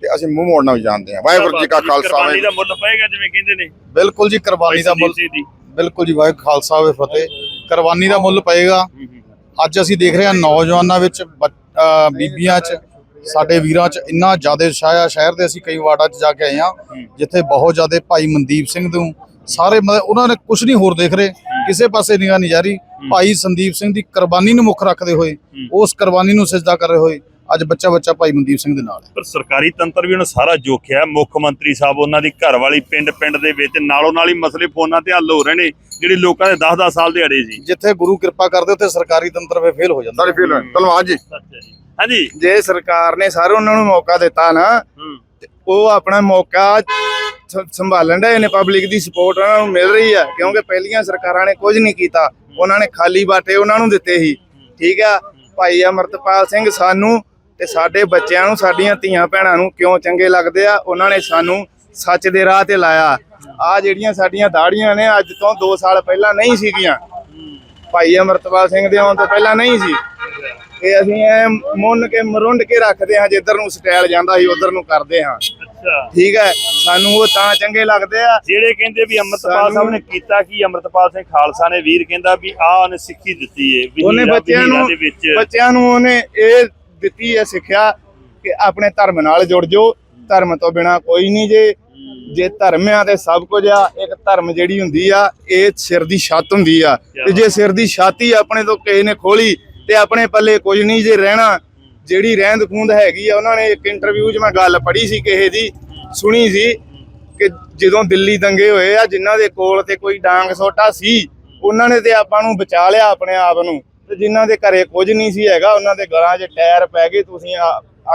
ਤੇ ਅਸੀਂ ਮੂੰਹ ਮੋੜਨਾ ਵੀ ਜਾਣਦੇ ਆ ਵਾਹਿਗੁਰੂ ਜੀ ਕਾ ਖਾਲਸਾ ਕੁਰਬਾਨੀ ਦਾ ਮੁੱਲ ਪਏਗਾ ਜਿਵੇਂ ਕਹਿੰਦੇ ਨੇ। ਬਿਲਕੁਲ ਜੀ ਕੁਰਬਾਨੀ ਦਾ ਮੁੱਲ ਬਿਲਕੁਲ ਜੀ ਵਾਹਿਗੁਰੂ ਖਾਲਸਾ ਵੇ ਫਤਿਹ। ਕੁਰਬਾਨੀ ਦਾ ਮੁੱਲ ਪਏਗਾ। ਅੱਜ ਅਸੀਂ ਦੇਖ ਰਹੇ ਹਾਂ ਨੌਜਵਾਨਾਂ ਵਿੱਚ ਬੀਬੀਆਂ 'ਚ ਸਾਡੇ ਵੀਰਾਂ 'ਚ ਇੰਨਾ ਜ਼ਿਆਦਾ ਉਤਸ਼ਾਹ ਆ ਸ਼ਹਿਰ ਦੇ ਅਸੀਂ ਕਈ ਵਾਰਡਾਂ 'ਚ ਜਾ ਕੇ ਆਏ ਹਾਂ ਜਿੱਥੇ ਬਹੁਤ ਜ਼ਿਆਦਾ ਭਾਈ ਮਨਦੀਪ ਸਿੰਘ ਨੂੰ ਸਾਰੇ ਮਤਲਬ ਉਹਨਾਂ ਨੇ ਕੁਝ ਨਹੀਂ ਹੋਰ ਦੇਖ ਰਹੇ ਕਿਸੇ ਪਾਸੇ ਨਿਗਾਹ ਨਹੀਂ ਜਾ ਰਹੀ। ਭਾਈ ਸੰਦੀਪ ਸਿੰਘ ਦੀ ਕੁਰਬਾਨੀ ਨੂੰ ਮੁੱਖ ਰੱਖਦੇ ਹੋਏ ਉਸ ਕੁਰਬਾਨੀ ਨੂੰ ਸਜਦਾ ਕਰ ਰਹੇ ਹੋਏ। ਅੱਜ ਬੱਚਾ ਬੱਚਾ ਭਾਈ ਮਨਦੀਪ ਸਿੰਘ ਦੇ ਨਾਲ ਹੈ। ਪਰ ਸਰਕਾਰੀ ਤੰਤਰ ਵੀ ਉਹਨਾਂ ਸਾਰਾ ਜੋਖਿਆ ਮੁੱਖ ਮੰਤਰੀ ਸਾਹਿਬ ਉਹਨਾਂ ਦੀ ਘਰ ਵਾਲੀ ਪਿੰਡ ਪਿੰਡ ਦੇ ਵਿੱਚ ਨਾਲੋਂ ਨਾਲ ਹੀ ਮਸਲੇ ਫੋਨਾਂ ਤੇ ਹੱਲ ਹੋ ਰਹੇ ਨੇ ਜਿਹੜੇ ਲੋਕਾਂ ਦੇ 10-10 ਸਾਲ ਦਿਹਾੜੇ ਸੀ। ਜਿੱਥੇ ਗੁਰੂ ਕਿਰਪਾ ਕਰਦੇ ਉੱਥੇ ਸਰਕਾਰੀ ਤੰਤਰ ਫੇ ਫੇਲ ਹੋ ਜਾਂਦਾ। ਸਾਰੇ ਫੀਲ ਧੰਨਵਾਦ ਜੀ। ਹਾਂਜੀ। ਜੇ ਸਰਕਾਰ ਨੇ ਸਾਰੇ ਉਹਨਾਂ ਨੂੰ ਮੌਕਾ ਦਿੱਤਾ ਨਾ ਹੂੰ। ਤੇ ਉਹ ਆਪਣਾ ਮੌਕਾ ਸ- ਸੰਭਾਲਣ ਦੇ ਨੇ। ਪਬਲਿਕ ਦੀ ਸਪੋਰਟ ਉਹਨਾਂ ਨੂੰ ਮਿਲ ਰਹੀ ਆ ਕਿਉਂਕਿ ਪਹਿਲੀਆਂ ਸਰਕਾਰਾਂ ਨੇ ਕੁਝ ਨਹੀਂ ਕੀਤਾ। ਉਹਨਾਂ ਨੇ ਖਾਲੀ ਬਾਟੇ ਉਹਨਾਂ ਨੂੰ ਦਿੱਤੇ ਸੀ। ਠੀਕ ਆ? ਭਾਈ ਅਮਰਤਪਾਲ ਸਿੰਘ ਸਾਨੂੰ ਤੇ ਸਾਡੇ ਬੱਚਿਆਂ ਨੂੰ ਸਾਡੀਆਂ ਧੀਆਂ ਭੈਣਾਂ ਨੂੰ ਕਿਉਂ ਚੰਗੇ ਲੱਗਦੇ ਆ? ਉਹਨਾਂ ਨੇ ਸਾਨੂੰ ਸੱਚ ਦੇ ਰਾਹ ਤੇ ਲਾਇਆ। ਆ ਜਿਹੜੀਆਂ ਸਾਡੀਆਂ ਦਾੜੀਆਂ ਨੇ ਅੱਜ ਤੋਂ 2 ਸਾਲ ਪਹਿਲਾਂ ਨਹੀਂ ਸੀਗੀਆਂ। ਭਾਈ ਅਮਰਤਪਾਲ ਸਿੰਘ ਦੇ ਆਉਣ ਤੋਂ ਪਹਿਲਾਂ ਨਹੀਂ ਸੀ। ਇਹ ਅਸੀਂ ਐ ਮੁੰਨ ਕੇ ਮਰੁੰਡ ਕੇ ਰੱਖਦੇ ਹਾਂ ਜਿੱਧਰ ਨੂੰ ਸਟਾਈਲ ਜਾਂਦਾ ਸੀ ਉਧਰ ਨੂੰ ਕਰਦੇ ਹਾਂ। ਠੀਕ ਹੈ? ਸਾਨੂੰ ਉਹ ਤਾਂ ਚੰਗੇ ਲੱਗਦੇ ਆ। ਜਿਹੜੇ ਕਹਿੰਦੇ ਵੀ ਅੰਮ੍ਰਿਤਪਾਲ ਸਾਹਿਬ ਨੇ ਕੀਤਾ ਕੀ ਅੰਮ੍ਰਿਤਪਾਲ ਸਿੰਘ ਖਾਲਸਾ ਨੇ ਵੀਰ ਕਹਿੰਦਾ ਵੀ ਆਹ ਉਹਨੇ ਸਿੱਖੀ ਦਿੱਤੀ ਏ ਉਹਨੇ ਬੱਚਿਆਂ ਨੂੰ ਬੱਚਿਆਂ ਨੂੰ ਉਹਨੇ ਇਹ ਦਿੱਤੀ ਹੈ ਸਿੱਖਿਆ ਕਿ ਆਪਣੇ ਧਰਮ ਨਾਲ ਜੁੜ ਜਾਓ। ਧਰਮ ਤੋਂ ਬਿਨਾ ਕੋਈ ਨਹੀਂ ਜੇ। ਜੇ ਧਰਮ ਆ ਤੇ ਸਭ ਕੁਝ ਆ, ਇੱਕ ਧਰਮ ਜਿਹੜੀ ਹੁੰਦੀ ਆ, ਇਹ ਸਿਰ ਦੀ ਛੱਤ ਹੁੰਦੀ ਆ। ਤੇ ਜੇ ਸਿਰ ਦੀ ਛੱਤ ਹੀ ਆਪਣੇ ਤੋਂ ਕਿਸੇ ਨੇ ਖੋਲੀ ਤੇ ਆਪਣੇ ਪੱਲੇ ਕੁਝ ਨਹੀਂ ਜੇ ਰਹਿਣਾ, ਜਿਹੜੀ ਰਹਿੰਦ ਖੂੰਦ ਹੈਗੀ ਆ, ਉਹਨਾਂ ਨੇ ਇੱਕ ਇੰਟਰਵਿਊ 'ਚ ਮੈਂ ਗੱਲ ਪੜ੍ਹੀ ਸੀ ਕਿਸੇ ਦੀ, ਸੁਣੀ ਸੀ ਕਿ ਜਦੋਂ ਦਿੱਲੀ ਦੰਗੇ ਹੋਏ ਆ, ਜਿਨ੍ਹਾਂ ਦੇ ਕੋਲ ਤੇ ਕੋਈ ਡਾਂਗ ਸੋਟਾ ਸੀ, ਉਹਨਾਂ ਨੇ ਤੇ ਆਪਾਂ ਨੂੰ ਬਚਾ ਲਿਆ ਆਪਣੇ ਆਪ ਨੂੰ। ਤੇ ਜਿਨ੍ਹਾਂ ਦੇ ਘਰੇ ਕੁਝ ਨਹੀਂ ਸੀ ਹੈਗਾ ਉਹਨਾਂ ਦੇ ਗਲਾਂ 'ਚ ਟਾਇਰ ਪੈ ਗਏ ਤੁਸੀਂ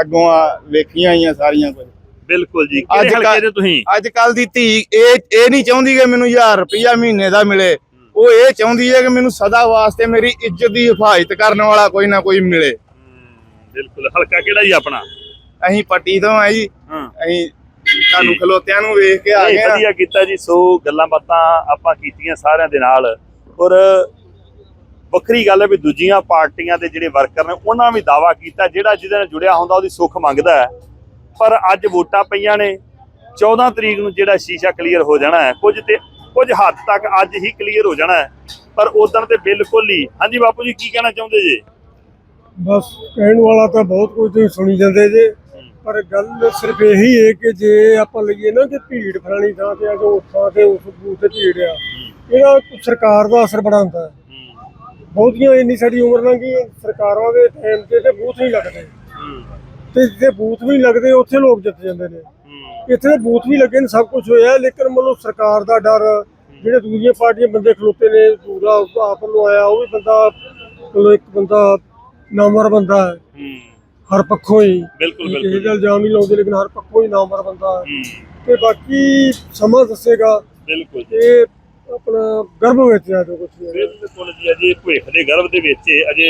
ਅੱਗੋਂ ਆ ਵੇਖੀਆਂ ਹੀ ਆ ਸਾਰੀਆਂ ਕੁਝ। ਬਿਲਕੁਲ ਜੀ ਕਿਹੜੇ ਹਲਕੇ ਦੇ ਤੁਸੀਂ? ਅੱਜ ਕੱਲ ਦੀ ਧੀ ਇਹ ਇਹ ਨਹੀਂ ਚਾਹੁੰਦੀ ਕਿ ਮੈਨੂੰ 1000 ਰੁਪਇਆ ਮਹੀਨੇ ਦਾ ਮਿਲੇ। ਉਹ ਇਹ ਚਾਹੁੰਦੀ ਹੈ ਕਿ ਮੈਨੂੰ ਸਦਾ ਵਾਸਤੇ ਮੇਰੀ ਇੱਜ਼ਤ ਦੀ ਹਿਫਾਜ਼ਤ ਕਰਨ ਵਾਲਾ ਕੋਈ ਨਾ ਕੋਈ ਮਿਲੇ। ਬਿਲਕੁਲ ਹਲਕਾ ਕਿਹੜਾ ਜੀ ਆਪਣਾ? ਅਸੀਂ ਪੱਟੀ ਤੋਂ ਆ ਜੀ। ਅਸੀਂ ਤੁਹਾਨੂੰ ਖਲੋਤਿਆਂ ਨੂੰ ਵੇਖ ਕੇ ਆ ਗਏ ਵਧੀਆ ਕੀਤਾ ਜੀ ਸੋ ਗੱਲਾਂ ਬਾਤਾਂ ਆਪਾਂ ਕੀਤੀਆਂ ਸਾਰਿਆਂ ਦੇ ਨਾਲ। ਔਰ ਵੱਖਰੀ ਗੱਲ ਹੈ ਵੀ ਦੂਜੀਆਂ ਪਾਰਟੀਆਂ ਦੇ ਜਿਹੜੇ ਵਰਕਰ ਨੇ ਉਹਨਾਂ ਵੀ ਦਾਵਾ ਕੀਤਾ ਜਿਹੜਾ ਜਿਹਦੇ ਨਾਲ ਜੁੜਿਆ ਹੁੰਦਾ ਉਹਦੀ ਸੁੱਖ ਮੰਗਦਾ ਹੈ। ਪਰ ਅੱਜ ਵੋਟਾਂ ਪਈਆਂ ਨੇ 14 ਤਰੀਕ ਨੂੰ ਜਿਹੜਾ ਸ਼ੀਸ਼ਾ ਕਲੀਅਰ ਹੋ ਜਾਣਾ ਹੈ ਕੁਝ ਤੇ ਕੁਝ ਹੱਦ ਤੱਕ ਅੱਜ ਹੀ ਕਲੀਅਰ ਹੋ ਜਾਣਾ ਹੈ। ਪਰ ਉਦੋਂ ਤੇ ਬਿਲਕੁਲ ਹੀ ਹਾਂਜੀ ਬਾਪੂ ਜੀ ਕੀ ਕਹਿਣਾ ਚਾਹੁੰਦੇ ਜੀ? ਬਸ ਕਹਿਣ ਵਾਲਾ ਤਾਂ ਬਹੁਤ ਕੁਝ ਤੁਸੀਂ ਸੁਣੀ ਜਾਂਦੇ ਜੇ। ਪਰ ਗੱਲ ਸਿਰਫ ਇਹੀ ਹੈ ਕਿ ਜੇ ਆਪਾਂ ਲਈਏ ਨਾ ਕਿ ਭੀੜ ਫਲਾਣੀ ਥਾਂ ਤੇ ਆ ਜੋ ਉਸ ਥਾਂ ਤੇ ਉਸ ਬੂਥ ਤੇ ਭੀੜ ਆ ਇਹਦਾ ਸਰਕਾਰ ਦਾ ਅਸਰ ਬੜਾ ਹੁੰਦਾ ਹੈ। ਬਹੁਤੀਆਂ ਇੰਨੀ ਸਾਡੀ ਉਮਰ ਨਾਲ ਕਿ ਸਰਕਾਰਾਂ ਦੇ ਟਾਈਮ ਤੇ ਤੇ ਬੂਥ ਨਹੀਂ ਲੱਗਦੇ। ਤੇ ਜਿੱਥੇ ਬੂਥ ਵੀ ਲੱਗਦੇ ਉੱਥੇ ਲੋਕ ਜਿੱਤ ਜਾਂਦੇ ਨੇ। ਇੱਥੇ ਬੂਥ ਵੀ ਲੱਗੇ ਨੇ ਸਭ ਕੁਝ ਹੋਇਆ ਲੇਕਿਨ ਮਤਲਬ ਸਰਕਾਰ ਦਾ ਡਰ ਜਿਹੜੇ ਦੂਜੀਆਂ ਪਾਰਟੀਆਂ ਬੰਦੇ ਖਲੋਤੇ ਨੇ ਦੂਰਾ ਆਪ ਨੂੰ ਆਇਆ ਉਹ ਵੀ ਬੰਦਾ ਮਤਲਬ ਇੱਕ ਬੰਦਾ ਨਾਮਰ ਬੰਦਾ ਹੈ। ਹਰ ਪੱਖੋਂ ਹੀ। ਬਿਲਕੁਲ ਇਹ ਬਿਲਕੁਲ। ਗੱਲ ਇਲਜ਼ਾਮ ਨਹੀਂ ਲਾਉਂਦੇ ਲੇਕਿਨ ਹਰ ਪੱਖੋਂ ਹੀ ਨਾਮਰ ਬੰਦਾ ਹੈ। ਹੂੰ। ਤੇ ਬਾਕੀ ਸਮਾਂ ਦੱਸੇਗਾ। ਬਿਲਕੁਲ। ਇਹ ਆਪਣਾ ਗਰਭ ਵਿੱਚ ਆ ਜੋ ਕੁਝ ਬਿਲਕੁਲ ਜੀ, ਅਜੇ ਭਵਿੱਖ ਦੇ ਗਰਭ ਦੇ ਵਿੱਚ ਅਜੇ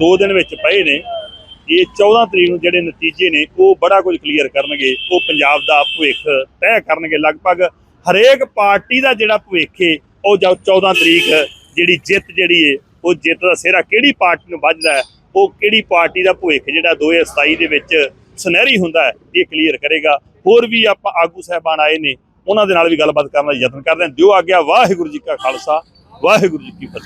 2 ਦਿਨ ਵਿੱਚ ਪਏ ਨੇ। ਇਹ 14 ਤਰੀਕ ਨੂੰ ਜਿਹੜੇ ਨਤੀਜੇ ਨੇ, ਉਹ ਬੜਾ ਕੁਝ ਕਲੀਅਰ ਕਰਨਗੇ। ਉਹ ਪੰਜਾਬ ਦਾ ਭਵਿੱਖ ਤੈਅ ਕਰਨਗੇ। ਲਗਭਗ ਹਰੇਕ ਪਾਰਟੀ ਦਾ ਜਿਹੜਾ ਭਵਿੱਖ ਹੈ ਉਹ ਜਦ 14 ਤਰੀਕ ਜਿਹੜੀ ਜਿੱਤ ਜਿਹੜੀ ਹੈ ਉਹ ਜਿੱਤ ਦਾ ਸਿਹਰਾ ਕਿਹੜੀ ਪਾਰਟੀ ਨੂੰ ਵੱਜਦਾ ਉਹ ਕਿਹੜੀ ਪਾਰਟੀ ਦਾ ਭਵਿੱਖ ਜਿਹੜਾ 2027 ਦੇ ਵਿੱਚ ਸੁਨਹਿਰੀ ਹੁੰਦਾ ਇਹ ਕਲੀਅਰ ਕਰੇਗਾ। ਹੋਰ ਵੀ ਆਪਾਂ ਆਗੂ ਸਾਹਿਬਾਨ ਆਏ ਨੇ ਉਹਨਾਂ ਦੇ ਨਾਲ ਵੀ ਗੱਲਬਾਤ ਕਰਨ ਦਾ ਯਤਨ ਕਰਦੇ ਹਾਂ। ਦਿਓ ਆਗਿਆ ਵਾਹਿਗੁਰੂ ਜੀ ਕਾ ਖਾਲਸਾ, ਵਾਹਿਗੁਰੂ ਜੀ ਕੀ ਫਤਿਹ।